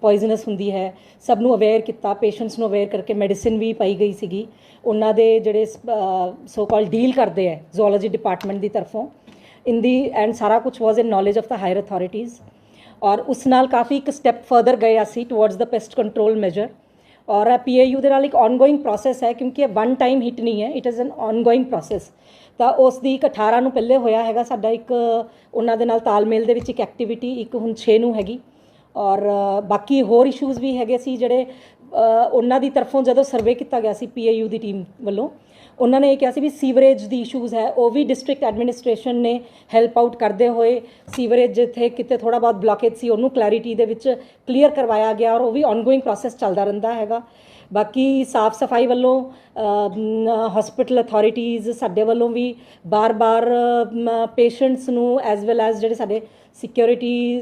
ਪੋਇਜ਼ਨਸ ਹੁੰਦੀ ਹੈ। ਸਭ ਨੂੰ ਅਵੇਅਰ ਕੀਤਾ ਪੇਸ਼ੈਂਟਸ ਨੂੰ ਅਵੇਅਰ ਕਰਕੇ ਮੈਡੀਸਿਨ ਵੀ ਪਾਈ ਗਈ ਸੀਗੀ। ਉਹਨਾਂ ਦੇ ਜਿਹੜੇ ਸੋ ਕਾਲ ਡੀਲ ਕਰਦੇ ਹੈ ਜ਼ੂਓਲੋਜੀ ਡਿਪਾਰਟਮੈਂਟ ਦੀ ਤਰਫੋਂ। ਇਨ ਦੀ ਐਂਡ ਸਾਰਾ ਕੁਝ was in knowledge of the higher authorities ਔਰ ਉਸ ਨਾਲ ਕਾਫੀ ਇੱਕ ਸਟੈਪ ਫਰਦਰ ਗਏ ਅਸੀਂ towards the pest control measure ਔਰ ਇਹ ਪੀਏਯੂ ਦੇ ਨਾਲ ਇੱਕ ਆਨਗੋਇੰਗ ਪ੍ਰੋਸੈਸ ਹੈ, ਕਿਉਂਕਿ ਇਹ ਵਨ ਟਾਈਮ ਹਿੱਟ ਨਹੀਂ ਹੈ it is an ongoing process ਤਾਂ ਉਸ ਦੀ ਇੱਕ 18 ਨੂੰ ਪਹਿਲੇ ਹੋਇਆ ਹੈਗਾ ਸਾਡਾ ਇੱਕ, ਉਹਨਾਂ ਦੇ ਨਾਲ ਤਾਲਮੇਲ ਦੇ ਵਿੱਚ ਇੱਕ ਐਕਟੀਵਿਟੀ ਇੱਕ ਹੁਣ 6 ਨੂੰ ਹੈਗੀ। ਔਰ ਬਾਕੀ ਹੋਰ ਇਸ਼ੂਜ਼ ਵੀ ਹੈਗੇ ਸੀ ਜਿਹੜੇ ਉਹਨਾਂ ਦੀ ਤਰਫੋਂ ਜਦੋਂ ਸਰਵੇ ਕੀਤਾ ਗਿਆ ਸੀ ਪੀਏਯੂ ਦੀ ਟੀਮ ਵੱਲੋਂ, ਉਹਨਾਂ ਨੇ ਇਹ ਕਿਹਾ ਸੀ ਵੀ ਸੀਵਰੇਜ ਦੀ ਇਸ਼ੂਜ਼ ਹੈ, ਉਹ ਵੀ ਡਿਸਟ੍ਰਿਕਟ ਐਡਮਿਨਿਸਟ੍ਰੇਸ਼ਨ ਨੇ ਹੈਲਪ ਆਊਟ ਕਰਦੇ ਹੋਏ ਸੀਵਰੇਜ ਜਿੱਥੇ ਕਿਤੇ ਥੋੜਾ ਬਹੁਤ ਬਲੌਕੇਜ ਸੀ, ਉਹਨੂੰ ਕਲੈਰਿਟੀ ਦੇ ਵਿੱਚ ਕਲੀਅਰ ਕਰਵਾਇਆ ਗਿਆ ਔਰ ਉਹ ਵੀ ਆਨਗੋਇੰਗ ਪ੍ਰੋਸੈਸ ਚੱਲਦਾ ਰਹਿੰਦਾ ਹੈਗਾ। ਬਾਕੀ ਸਾਫ਼ ਸਫ਼ਾਈ ਵੱਲੋਂ ਹਸਪੀਟਲ ਅਥਾਰਟੀਆਂ ਸਾਡੇ ਵੱਲੋਂ ਵੀ ਬਾਰ-ਬਾਰ ਪੇਸ਼ੈਂਟਸ ਨੂੰ ਐਸ ਵੈਲ ਐਸ ਜਿਹੜੇ ਸਾਡੇ ਸਿਕਿਉਰਿਟੀ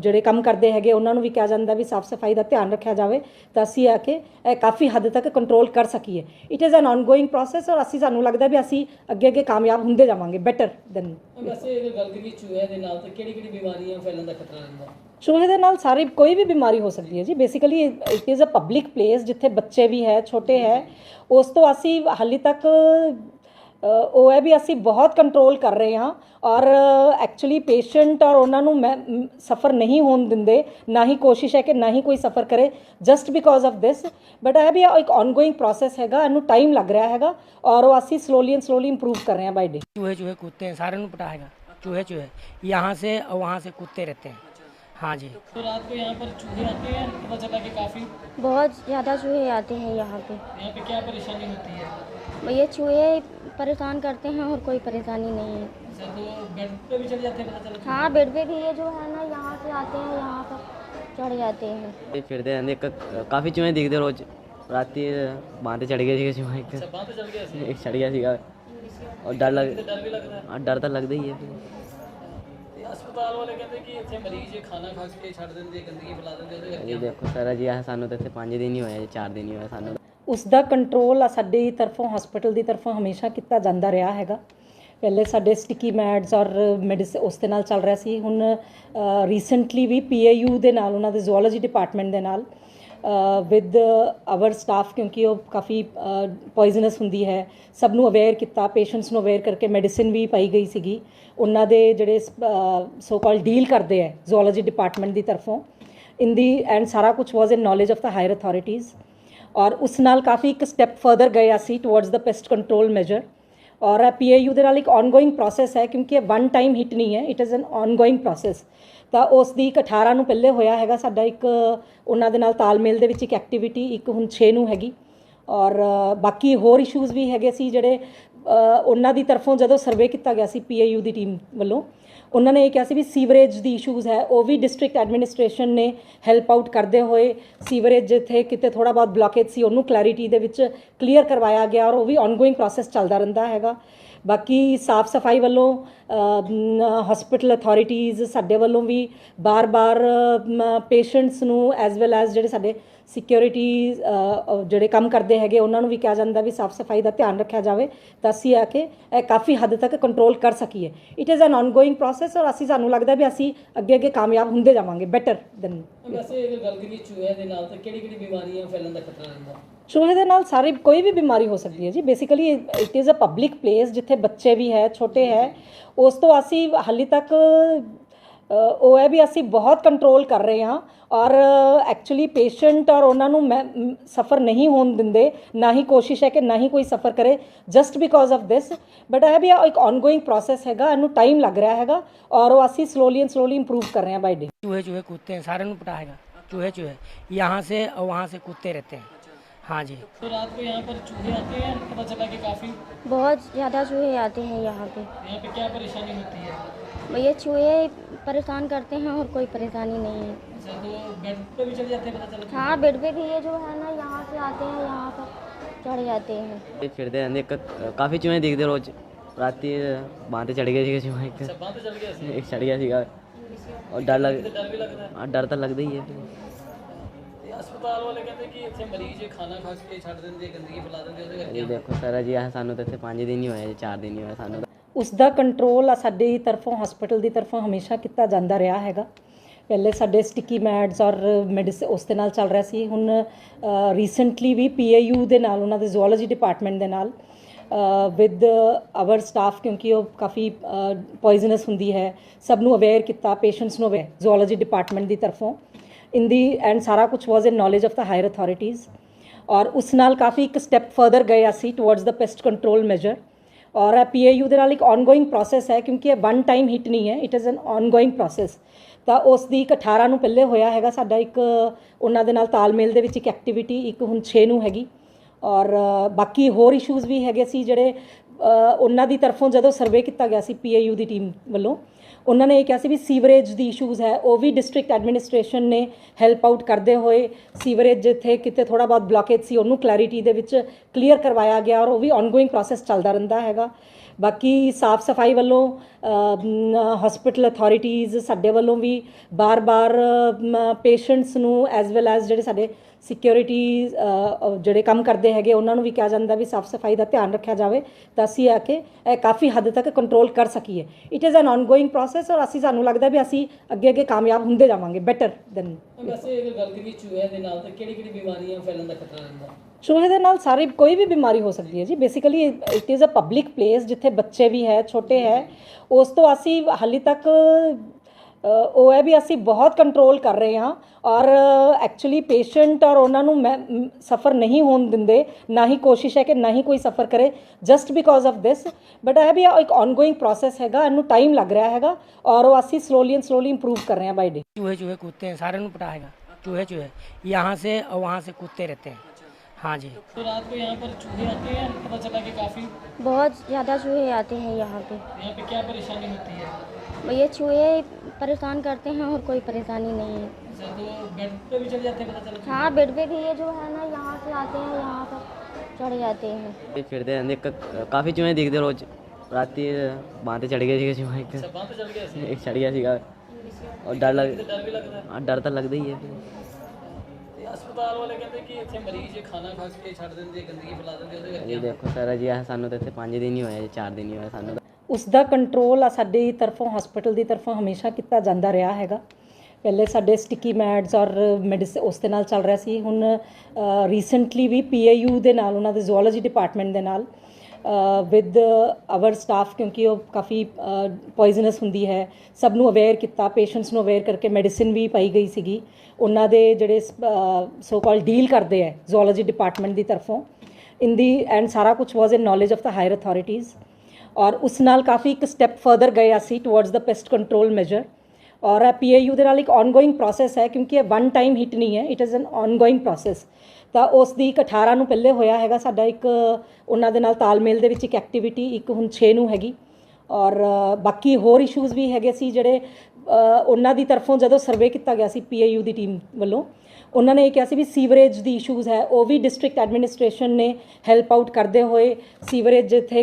ਜਿਹੜੇ ਕੰਮ ਕਰਦੇ ਹੈਗੇ ਉਹਨਾਂ ਨੂੰ ਵੀ ਕਿਹਾ ਜਾਂਦਾ ਵੀ ਸਾਫ਼ ਸਫ਼ਾਈ ਦਾ ਧਿਆਨ ਰੱਖਿਆ ਜਾਵੇ ਤਾਂ ਅਸੀਂ ਆ ਕੇ ਇਹ ਕਾਫੀ ਹੱਦ ਤੱਕ ਕੰਟਰੋਲ ਕਰ ਸਕੀਏ। It is an ongoing process ਔਰ ਅਸੀਂ ਸਾਨੂੰ ਲੱਗਦਾ ਵੀ ਅਸੀਂ ਅੱਗੇ ਅੱਗੇ ਕਾਮਯਾਬ ਹੁੰਦੇ ਜਾਵਾਂਗੇ ਬੈਟਰ ਦੈਨ ਵੈਸੇ ਅਗਰ ਗੱਲ ਕਰੀਏ ਚੂਹੇ ਦੇ ਨਾਲ ਤਾਂ ਕਿਹੜੀ ਕਿਹੜੀ ਬਿਮਾਰੀਆਂ ਫੈਲਣ ਦਾ ਖਤਰਾ ਰਹਿੰਦਾ? ਚੂਹੇ ਦੇ ਨਾਲ ਸਾਰੀ ਕੋਈ ਵੀ ਬਿਮਾਰੀ ਹੋ ਸਕਦੀ ਹੈ ਜੀ। Basically it is a public place ਜਿੱਥੇ ਬੱਚੇ ਵੀ ਹੈ ਛੋਟੇ ਹੈ। ਉਸ ਤੋਂ ਅਸੀਂ ਹਾਲੇ ਤੱਕ ਅ, ਉਹ ਹੈ ਵੀ ਅਸੀਂ ਬਹੁਤ ਕੰਟਰੋਲ ਕਰ ਰਹੇ ਹਾਂ ਔਰ ਐਕਚੁਅਲੀ ਪੇਸ਼ੈਂਟ ਔਰ ਉਹਨਾਂ ਨੂੰ ਸਫਰ ਨਹੀਂ ਹੋਣ ਦਿੰਦੇ ਨਾ ਹੀ ਕੋਸ਼ਿਸ਼ ਹੈ ਕਿ ਨਾ ਹੀ ਕੋਈ ਸਫਰ ਕਰੇ just because of this but ਇਹ ਵੀ ਇੱਕ ਆਨਗੋਇੰਗ ਪ੍ਰੋਸੈਸ ਹੈਗਾ ਇਹਨੂੰ ਟਾਈਮ ਲੱਗ ਰਿਹਾ ਹੈਗਾ ਔਰ ਉਹ ਅਸੀਂ ਸਲੋਲੀ ਐਂਡ ਸਲੋਲੀ ਇੰਪਰੂਵ ਕਰ ਰਹੇ ਹਾਂ ਬਾਈ ਡੇ चूहे चूहे कूदते हैं सारे नु पटाएगा चूहे चूहे यहाँ से और वहाँ से कूदते रहते हैं हाँ जी। तो रात को यहाँ पर चूहे आते हैं पता चला कि काफ़ी? बहुत ज़्यादा चूहे आते हैं यहाँ पे। यहाँ पे क्या परेशानी होती है? भैया चूहे परेशान करते हैं और कोई परेशानी नहीं है। अच्छा, तो बेड पे भी चले जाते हैं हाँ बेड पे भी ये जो है ना यहाँ से आते हैं यहाँ पर चढ़ जाते हैं। फिरते हैं काफ़ी चूहे दिखते रोज। रात बांधे चढ़ गए थे चूहे। अच्छा, चढ़ गया और डर लग हाँ, डर तो लगता ही है। ਹਸਪਤਾਲ ਵਾਲੇ ਕਹਿੰਦੇ ਕਿ ਇੱਥੇ ਮਰੀਜ਼ ਖਾਣਾ ਖਾ ਕੇ ਛੱਡ ਦਿੰਦੇ ਗੰਦਗੀ ਫੈਲਾ ਦਿੰਦੇ ਉਹਦੇ ਕਰਕੇ ਇਹ ਦੇਖੋ ਸਰ ਜੀ ਆਹ ਸਾਨੂੰ ਤਾਂ ਇੱਥੇ 5 ਦਿਨ ਹੀ ਹੋਏ ਜੀ 4 ਦਿਨ ਹੀ ਹੋਏ ਸਾਨੂੰ ਤਾਂ। ਉਸ ਦਾ ਕੰਟਰੋਲ ਆ ਸਾਡੀ ਤਰਫੋਂ ਹਸਪੀਟਲ ਦੀ ਤਰਫੋਂ ਹਮੇਸ਼ਾ ਕੀਤਾ ਜਾਂਦਾ ਰਿਹਾ ਹੈਗਾ ਪਹਿਲੇ ਸਾਡੇ ਸਟਿੱਕੀ ਮੈਡਸ ਔਰ ਮੈਡੀਸਿਨ ਉਸ ਦੇ ਨਾਲ ਚੱਲ ਰਿਹਾ ਸੀ ਹੁਣ ਰੀਸੈਂਟਲੀ ਵੀ ਪੀਏਯੂ ਦੇ ਨਾਲ ਉਹਨਾਂ ਦੇ ਜ਼ੂਓਲੋਜੀ ਡਿਪਾਰਟਮੈਂਟ ਦੇ ਨਾਲ ਵਿਦ ਆਵਰ ਸਟਾਫ ਕਿਉਂਕਿ ਉਹ ਕਾਫੀ ਪੋਇਜ਼ਨਸ ਹੁੰਦੀ ਹੈ। ਸਭ ਨੂੰ ਅਵੇਅਰ ਕੀਤਾ ਪੇਸ਼ੈਂਟਸ ਨੂੰ ਅਵੇਅਰ ਕਰਕੇ ਮੈਡੀਸਿਨ ਵੀ ਪਾਈ ਗਈ ਸੀਗੀ। ਉਹਨਾਂ ਦੇ ਜਿਹੜੇ ਸੋ ਕਾਲ ਡੀਲ ਕਰਦੇ ਹੈ ਜ਼ੂਓਲੋਜੀ ਡਿਪਾਰਟਮੈਂਟ ਦੀ ਤਰਫੋਂ। ਇਨ ਦੀ ਐਂਡ ਸਾਰਾ ਕੁਝ was in knowledge of the higher authorities ਔਰ ਉਸ ਨਾਲ ਕਾਫੀ ਇੱਕ ਸਟੈਪ ਫਰਦਰ ਗਏ ਅਸੀਂ towards the pest control measure ਔਰ ਪੀਏਯੂ ਦੇ ਨਾਲ ਇੱਕ ਆਨਗੋਇੰਗ ਪ੍ਰੋਸੈਸ ਹੈ, ਕਿਉਂਕਿ ਇਹ ਵਨ ਟਾਈਮ ਹਿੱਟ ਨਹੀਂ ਹੈ it is an ongoing process ਤਾਂ ਉਸ ਦੀ ਇੱਕ 18 ਨੂੰ ਪਹਿਲੇ ਹੋਇਆ ਹੈਗਾ ਸਾਡਾ ਇੱਕ, ਉਹਨਾਂ ਦੇ ਨਾਲ ਤਾਲਮੇਲ ਦੇ ਵਿੱਚ ਇੱਕ ਐਕਟੀਵਿਟੀ ਇੱਕ ਹੁਣ 6 ਨੂੰ ਹੈਗੀ। ਔਰ ਬਾਕੀ ਹੋਰ ਇਸ਼ੂਜ਼ ਵੀ ਹੈਗੇ ਸੀ ਜਿਹੜੇ ਉਹਨਾਂ ਦੀ ਤਰਫੋਂ ਜਦੋਂ ਸਰਵੇ ਕੀਤਾ ਗਿਆ ਸੀ ਪੀਏਯੂ ਦੀ ਟੀਮ ਵੱਲੋਂ, ਉਹਨਾਂ ਨੇ ਇਹ ਕਿਹਾ ਸੀ ਵੀ ਸੀਵਰੇਜ ਦੀ ਇਸ਼ੂਜ਼ ਹੈ, ਉਹ ਵੀ ਡਿਸਟ੍ਰਿਕਟ ਐਡਮਿਨਿਸਟ੍ਰੇਸ਼ਨ ਨੇ ਹੈਲਪ ਆਊਟ ਕਰਦੇ ਹੋਏ ਸੀਵਰੇਜ ਜਿੱਥੇ ਕਿਤੇ ਥੋੜਾ ਬਹੁਤ ਬਲੌਕੇਜ ਸੀ, ਉਹਨੂੰ ਕਲੈਰਿਟੀ ਦੇ ਵਿੱਚ ਕਲੀਅਰ ਕਰਵਾਇਆ ਗਿਆ ਔਰ ਉਹ ਵੀ ਆਨਗੋਇੰਗ ਪ੍ਰੋਸੈਸ ਚੱਲਦਾ ਰਹਿੰਦਾ ਹੈਗਾ। ਬਾਕੀ ਸਾਫ਼ ਸਫ਼ਾਈ ਵੱਲੋਂ ਹਸਪੀਟਲ ਅਥਾਰਟੀਜ਼ ਸਾਡੇ ਵੱਲੋਂ ਵੀ ਬਾਰ-ਬਾਰ ਪੇਸ਼ੈਂਟਸ ਨੂੰ ਐਸ ਵੈਲ ਐਸ ਜਿਹੜੇ ਸਾਡੇ ਸਿਕਿਉਰਿਟੀ ਜਿਹੜੇ ਕੰਮ ਕਰਦੇ ਹੈਗੇ, ਉਹਨਾਂ ਨੂੰ ਵੀ ਕਿਹਾ ਜਾਂਦਾ ਵੀ ਸਾਫ਼ ਸਫ਼ਾਈ ਦਾ ਧਿਆਨ ਰੱਖਿਆ ਜਾਵੇ ਤਾਂ ਅਸੀਂ ਆ ਕੇ ਇਹ ਕਾਫੀ ਹੱਦ ਤੱਕ ਕੰਟਰੋਲ ਕਰ ਸਕੀਏ। It is an ongoing process ਔਰ ਅਸੀਂ, ਸਾਨੂੰ ਲੱਗਦਾ ਵੀ ਅਸੀਂ ਅੱਗੇ ਅੱਗੇ ਕਾਮਯਾਬ ਹੁੰਦੇ ਜਾਵਾਂਗੇ ਬੈਟਰ ਦੈਨ ਵੈਸੇ ਅਗਰ ਗੱਲ ਕਰੀਏ ਚੂਹਿਆਂ ਦੇ ਨਾਲ, ਤਾਂ ਕਿਹੜੀ ਕਿਹੜੀ ਬਿਮਾਰੀਆਂ ਫੈਲਣ ਦਾ ਖਤਰਾ ਰਹਿੰਦਾ? ਚੂਹੇ ਦੇ ਨਾਲ ਸਾਰੀ ਕੋਈ ਵੀ ਬਿਮਾਰੀ ਹੋ ਸਕਦੀ ਹੈ ਜੀ basically it is a public place ਜਿੱਥੇ ਬੱਚੇ ਵੀ ਹੈ ਛੋਟੇ ਹੈ ਉਸ ਤੋਂ ਅਸੀਂ ਹਾਲੇ ਤੱਕ ਅ, ਉਹ ਹੈ ਵੀ ਅਸੀਂ ਬਹੁਤ ਕੰਟਰੋਲ ਕਰ ਰਹੇ ਹਾਂ ਔਰ ਐਕਚੁਅਲੀ ਪੇਸ਼ੈਂਟ ਔਰ ਉਹਨਾਂ ਨੂੰ ਸਫਰ ਨਹੀਂ ਹੋਣ ਦਿੰਦੇ ਨਾ ਹੀ ਕੋਸ਼ਿਸ਼ ਹੈ ਕਿ ਨਾ ਹੀ ਕੋਈ ਸਫਰ ਕਰੇ just because of this but ਇਹ ਵੀ ਇੱਕ ਆਨਗੋਇੰਗ ਪ੍ਰੋਸੈਸ ਹੈਗਾ ਇਹਨੂੰ ਟਾਈਮ ਲੱਗ ਰਿਹਾ ਹੈਗਾ ਔਰ ਉਹ ਅਸੀਂ ਸਲੋਲੀ ਐਂਡ ਸਲੋਲੀ ਇੰਪਰੂਵ ਕਰ ਰਹੇ ਹਾਂ ਬਾਈ ਡੇ चूहे चूहे कूदते हैं सारे पटा हैगा चूहे चूहे यहाँ से और वहाँ से कूदते रहते हैं हाँ जी। तो रात को यहाँ पर चूहे आते हैं पता चला कि काफ़ी बहुत ज़्यादा चूहे आते हैं यहाँ पे। यहाँ पे क्या परेशानी होती है? भैया चूहे परेशान करते हैं और कोई परेशानी नहीं है। अच्छा, तो बेड पे भी जाते हैं हाँ बेड पे भी ये जो है ना यहाँ से आते हैं यहाँ पर चढ़ जाते हैं। फिर काफ़ी चूहे दिखते रोज। रात बांधे चढ़ गए अच्छा, एक चढ़ गया और डर लग हाँ, डर तो लगता ही है। ਹਸਪਤਾਲ ਵਾਲੇ ਕਹਿੰਦੇ ਕਿ ਇੱਥੇ ਮਰੀਜ਼ ਖਾਣਾ ਖਾ ਕੇ ਛੱਡ ਦਿੰਦੇ ਗੰਦਗੀ ਫੈਲਾ ਦਿੰਦੇ ਉਹਦੇ ਕਰਕੇ ਇਹ ਦੇਖੋ ਸਰ ਜੀ ਆਹ ਸਾਨੂੰ ਤਾਂ ਇੱਥੇ 5 ਦਿਨ ਹੀ ਹੋਏ ਜੀ 4 ਦਿਨ ਹੀ ਹੋਏ ਸਾਨੂੰ ਤਾਂ। ਉਸ ਦਾ ਕੰਟਰੋਲ ਸਾਡੀ ਤਰਫੋਂ ਹਸਪੀਟਲ ਦੀ ਤਰਫੋਂ ਹਮੇਸ਼ਾ ਕੀਤਾ ਜਾਂਦਾ ਰਿਹਾ ਹੈਗਾ। ਪਹਿਲੇ ਸਾਡੇ ਸਟਿੱਕੀ ਮੈਡਸ ਔਰ ਮੈਡੀਸਿਨ ਉਸ ਦੇ ਨਾਲ ਚੱਲ ਰਿਹਾ ਸੀ। ਹੁਣ ਰੀਸੈਂਟਲੀ ਵੀ ਪੀਏਯੂ ਦੇ ਨਾਲ ਉਹਨਾਂ ਦੇ ਜ਼ੂਓਲੋਜੀ ਡਿਪਾਰਟਮੈਂਟ ਦੇ ਨਾਲ ਵਿਦ ਆਵਰ ਸਟਾਫ ਕਿਉਂਕਿ ਉਹ ਕਾਫੀ ਪੋਇਜ਼ਨਸ ਹੁੰਦੀ ਹੈ ਸਭ ਨੂੰ ਅਵੇਅਰ ਕੀਤਾ ਪੇਸ਼ੈਂਟਸ ਨੂੰ ਜ਼ੂਓਲੋਜੀ ਡਿਪਾਰਟਮੈਂਟ ਦੀ ਤਰਫੋਂ। ਇਨ ਦੀ ਐਂਡ ਸਾਰਾ ਕੁਝ was in knowledge of the higher authorities ਔਰ ਉਸ ਨਾਲ ਕਾਫੀ ਇੱਕ ਸਟੈਪ ਫਰਦਰ ਗਏ ਅਸੀਂ towards the pest control measure ਔਰ ਪੀਏਯੂ ਦੇ ਨਾਲ ਇੱਕ ਆਨਗੋਇੰਗ ਪ੍ਰੋਸੈਸ ਹੈ ਕਿਉਂਕਿ ਇਹ ਵਨ ਟਾਈਮ ਹਿੱਟ ਨਹੀਂ ਹੈ it is an ongoing process ਤਾਂ ਉਸ ਦੀ ਇੱਕ 18 ਨੂੰ ਪਹਿਲੇ ਹੋਇਆ ਹੈਗਾ ਸਾਡਾ ਇੱਕ ਉਹਨਾਂ ਦੇ ਨਾਲ ਤਾਲਮੇਲ ਦੇ ਵਿੱਚ ਇੱਕ ਐਕਟੀਵਿਟੀ ਇੱਕ ਹੁਣ 6 ਨੂੰ ਹੈਗੀ ਔਰ ਬਾਕੀ ਹੋਰ ਇਸ਼ੂਜ਼ ਵੀ ਹੈਗੇ ਸੀ ਜਿਹੜੇ ਉਹਨਾਂ ਦੀ ਤਰਫੋਂ ਜਦੋਂ ਸਰਵੇ ਕੀਤਾ ਗਿਆ ਸੀ ਪੀਏਯੂ ਦੀ ਟੀਮ ਵੱਲੋਂ ਉਹਨਾਂ ਨੇ ਇਹ ਕਿਹਾ ਸੀ ਵੀ ਸੀਵਰੇਜ ਦੀ ਇਸ਼ੂਜ਼ ਹੈ, ਉਹ ਵੀ ਡਿਸਟ੍ਰਿਕਟ ਐਡਮਿਨਿਸਟ੍ਰੇਸ਼ਨ ਨੇ ਹੈਲਪ ਆਊਟ ਕਰਦੇ ਹੋਏ ਸੀਵਰੇਜ ਜਿੱਥੇ ਕਿਤੇ ਥੋੜਾ ਬਹੁਤ ਬਲੌਕੇਜ ਸੀ, ਉਹਨੂੰ ਕਲੈਰਿਟੀ ਦੇ ਵਿੱਚ ਕਲੀਅਰ ਕਰਵਾਇਆ ਗਿਆ ਔਰ ਉਹ ਵੀ ਆਨਗੋਇੰਗ ਪ੍ਰੋਸੈਸ ਚੱਲਦਾ ਰਹਿੰਦਾ ਹੈਗਾ। ਬਾਕੀ ਸਾਫ਼ ਸਫ਼ਾਈ ਵੱਲੋਂ ਹਸਪੀਟਲ ਅਥਾਰਟੀਜ਼ ਸਾਡੇ ਵੱਲੋਂ ਵੀ ਬਾਰ-ਬਾਰ ਪੇਸ਼ੈਂਟਸ ਨੂੰ ਐਸ ਵੈਲ ਐਸ ਜਿਹੜੇ ਸਾਡੇ ਸਿਕਿਉਰਿਟੀ ਜਿਹੜੇ ਕੰਮ ਕਰਦੇ ਹੈਗੇ ਉਹਨਾਂ ਨੂੰ ਵੀ ਕਿਹਾ ਜਾਂਦਾ ਵੀ ਸਾਫ਼ ਸਫ਼ਾਈ ਦਾ ਧਿਆਨ ਰੱਖਿਆ ਜਾਵੇ ਤਾਂ ਅਸੀਂ ਆ ਕੇ ਇਹ ਕਾਫੀ ਹੱਦ ਤੱਕ ਕੰਟਰੋਲ ਕਰ ਸਕੀਏ। It is an ongoing process ਔਰ ਅਸੀਂ ਸਾਨੂੰ ਲੱਗਦਾ ਵੀ ਅਸੀਂ ਅੱਗੇ ਅੱਗੇ ਕਾਮਯਾਬ ਹੁੰਦੇ ਜਾਵਾਂਗੇ ਬੈਟਰ ਦੈਨ ਵੈਸੇ ਅਗਰ ਗੱਲ ਕਰੀਏ ਚੂਹਿਆਂ ਦੇ ਨਾਲ ਤਾਂ ਕਿਹੜੀ ਕਿਹੜੀ ਬਿਮਾਰੀਆਂ ਫੈਲਣ ਦਾ ਖਤਰਾ ਰਹਿੰਦਾ? ਚੂਹੇ ਦੇ ਨਾਲ ਸਾਰੀ ਕੋਈ ਵੀ ਬਿਮਾਰੀ ਹੋ ਸਕਦੀ ਹੈ ਜੀ। Basically it is a public place ਜਿੱਥੇ ਬੱਚੇ ਵੀ ਹੈ ਛੋਟੇ ਹੈ। ਉਸ ਤੋਂ ਅਸੀਂ ਹਾਲੇ ਤੱਕ ਉਹ ਹੈ ਵੀ ਅਸੀਂ ਬਹੁਤ ਕੰਟਰੋਲ ਕਰ ਰਹੇ ਹਾਂ ਔਰ ਐਕਚੁਅਲੀ ਪੇਸ਼ੈਂਟ ਔਰ ਉਹਨਾਂ ਨੂੰ ਸਫਰ ਨਹੀਂ ਹੋਣ ਦਿੰਦੇ ਨਾ ਹੀ ਕੋਸ਼ਿਸ਼ ਹੈ ਕਿ ਨਾ ਹੀ ਕੋਈ ਸਫਰ ਕਰੇ just because of this but ਇਹ ਵੀ ਇੱਕ ਆਨਗੋਇੰਗ ਪ੍ਰੋਸੈਸ ਹੈਗਾ ਇਹਨੂੰ ਟਾਈਮ ਲੱਗ ਰਿਹਾ ਹੈਗਾ ਔਰ ਉਹ ਅਸੀਂ ਸਲੋਲੀ ਐਂਡ ਸਲੋਲੀ ਇੰਪਰੂਵ ਕਰ ਰਹੇ ਹਾਂ ਬਾਈ ਡੇ चूहे चूहे कूदते हैं सारे पटा हैगा चूहे चूहे यहाँ से और वहाँ से कूदते रहते हैं हाँ जी तो रात को यहाँ पर चूहे आते हैं पता चला कि काफ़ी बहुत ज़्यादा चूहे आते हैं यहाँ पे यहाँ पे क्या परेशानी होती है भैया चूहे परेशान करते हैं और कोई परेशानी नहीं है अच्छा तो बेड पे भी चढ़ जाते हैं पता चला हाँ बेड पे भी ये जो है ना यहाँ से आते हैं यहाँ पर चढ़ जाते हैं ਇਹ ਫਿਰਦੇ ਰਹਿੰਦੇ ਇੱਕ ਕਾਫੀ ਚੂਹੇ ਦਿਖਦੇ ਰੋਜ਼ ਰਾਤੀ ਬਾਂਹ ਤੇ ਚੜ ਗਏ ਸੀਗੇ ਚੂਹਾ ਇੱਕ अच्छा बांध चढ़ गया सी ਇੱਕ ਚੜ ਗਿਆ ਸੀਗਾ ਔਰ ਡਰ ਲੱਗ डर भी लगता है ਹਾਂ ਡਰ ਤਾਂ ਲੱਗਦਾ ਹੀ ਹੈ ਫਿਰ ਤੇ ਹਸਪਤਾਲ ਵਾਲੇ ਕਹਿੰਦੇ ਕਿ ਇੱਥੇ ਮਰੀਜ਼ ਖਾਣਾ ਖਾ ਕੇ ਛੱਡ ਦਿੰਦੇ ਗੰਦਗੀ ਫੈਲਾ ਦਿੰਦੇ ਉਹਦੇ ਕਰਕੇ ਇਹ ਦੇਖੋ ਸਰ ਜੀ ਆਹ ਸਾਨੂੰ ਤਾਂ ਇੱਥੇ 5 ਦਿਨ ਹੀ ਹੋਏ ਜੀ 4 ਦਿਨ ਹੀ ਹੋਏ ਸਾਨੂੰ ਤਾਂ ਉਸ ਦਾ ਕੰਟਰੋਲ ਸਾਡੀ ਤਰਫੋਂ ਹਸਪੀਟਲ ਦੀ ਤਰਫੋਂ ਹਮੇਸ਼ਾ ਕੀਤਾ ਜਾਂਦਾ ਰਿਹਾ ਹੈਗਾ। ਪਹਿਲੇ ਸਾਡੇ ਸਟਿੱਕੀ ਮੈਡਸ ਔਰ ਮੈਡੀਸ ਉਸ ਦੇ ਨਾਲ ਚੱਲ ਰਿਹਾ ਸੀ। ਹੁਣ ਰੀਸੈਂਟਲੀ ਵੀ ਪੀਏਯੂ ਦੇ ਨਾਲ, ਉਹਨਾਂ ਦੇ ਜ਼ੂਓਲੋਜੀ ਡਿਪਾਰਟਮੈਂਟ ਦੇ ਨਾਲ ਵਿਦ ਆਵਰ ਸਟਾਫ ਕਿਉਂਕਿ ਉਹ ਕਾਫੀ ਪੋਇਜ਼ਨਸ ਹੁੰਦੀ ਹੈ। ਸਭ ਨੂੰ ਅਵੇਅਰ ਕੀਤਾ ਪੇਸ਼ੈਂਟਸ ਨੂੰ ਅਵੇਅਰ ਕਰਕੇ ਮੈਡੀਸਿਨ ਵੀ ਪਾਈ ਗਈ ਸੀਗੀ। ਉਹਨਾਂ ਦੇ ਜਿਹੜੇ ਸੋ ਕਾਲ ਡੀਲ ਕਰਦੇ ਹੈ ਜ਼ੂਓਲੋਜੀ ਡਿਪਾਰਟਮੈਂਟ ਦੀ ਤਰਫੋਂ। ਇਨ ਦੀ ਐਂਡ ਸਾਰਾ ਕੁਝ was in knowledge of the higher authorities ਔਰ ਉਸ ਨਾਲ ਕਾਫੀ ਇੱਕ ਸਟੈਪ ਫਰਦਰ ਗਏ ਅਸੀਂ towards the pest control measure ਔਰ ਪੀਏਯੂ ਦੇ ਨਾਲ ਇੱਕ ਆਨਗੋਇੰਗ ਪ੍ਰੋਸੈਸ ਹੈ ਕਿਉਂਕਿ ਇਹ ਵਨ ਟਾਈਮ ਹਿੱਟ ਨਹੀਂ ਹੈ it is an ongoing process ਤਾਂ ਉਸ ਦੀ ਇੱਕ 18 ਨੂੰ ਪਹਿਲੇ ਹੋਇਆ ਹੈਗਾ ਸਾਡਾ ਇੱਕ, ਉਹਨਾਂ ਦੇ ਨਾਲ ਤਾਲਮੇਲ ਦੇ ਵਿੱਚ ਇੱਕ ਐਕਟੀਵਿਟੀ ਇੱਕ ਹੁਣ 6 ਨੂੰ ਹੈਗੀ। ਔਰ ਬਾਕੀ ਹੋਰ ਇਸ਼ੂਜ਼ ਵੀ ਹੈਗੇ ਸੀ ਜਿਹੜੇ ਉਹਨਾਂ ਦੀ ਤਰਫੋਂ ਜਦੋਂ ਸਰਵੇ ਕੀਤਾ ਗਿਆ ਸੀ ਪੀਏਯੂ ਦੀ ਟੀਮ ਵੱਲੋਂ, ਉਹਨਾਂ ਨੇ ਇਹ ਕਿਹਾ ਸੀ ਵੀ ਸੀਵਰੇਜ ਦੀ ਇਸ਼ੂਜ਼ ਹੈ, ਉਹ ਵੀ ਡਿਸਟ੍ਰਿਕਟ ਐਡਮਿਨਿਸਟ੍ਰੇਸ਼ਨ ਨੇ ਹੈਲਪ ਆਊਟ ਕਰਦੇ ਹੋਏ ਸੀਵਰੇਜ ਜਿੱਥੇ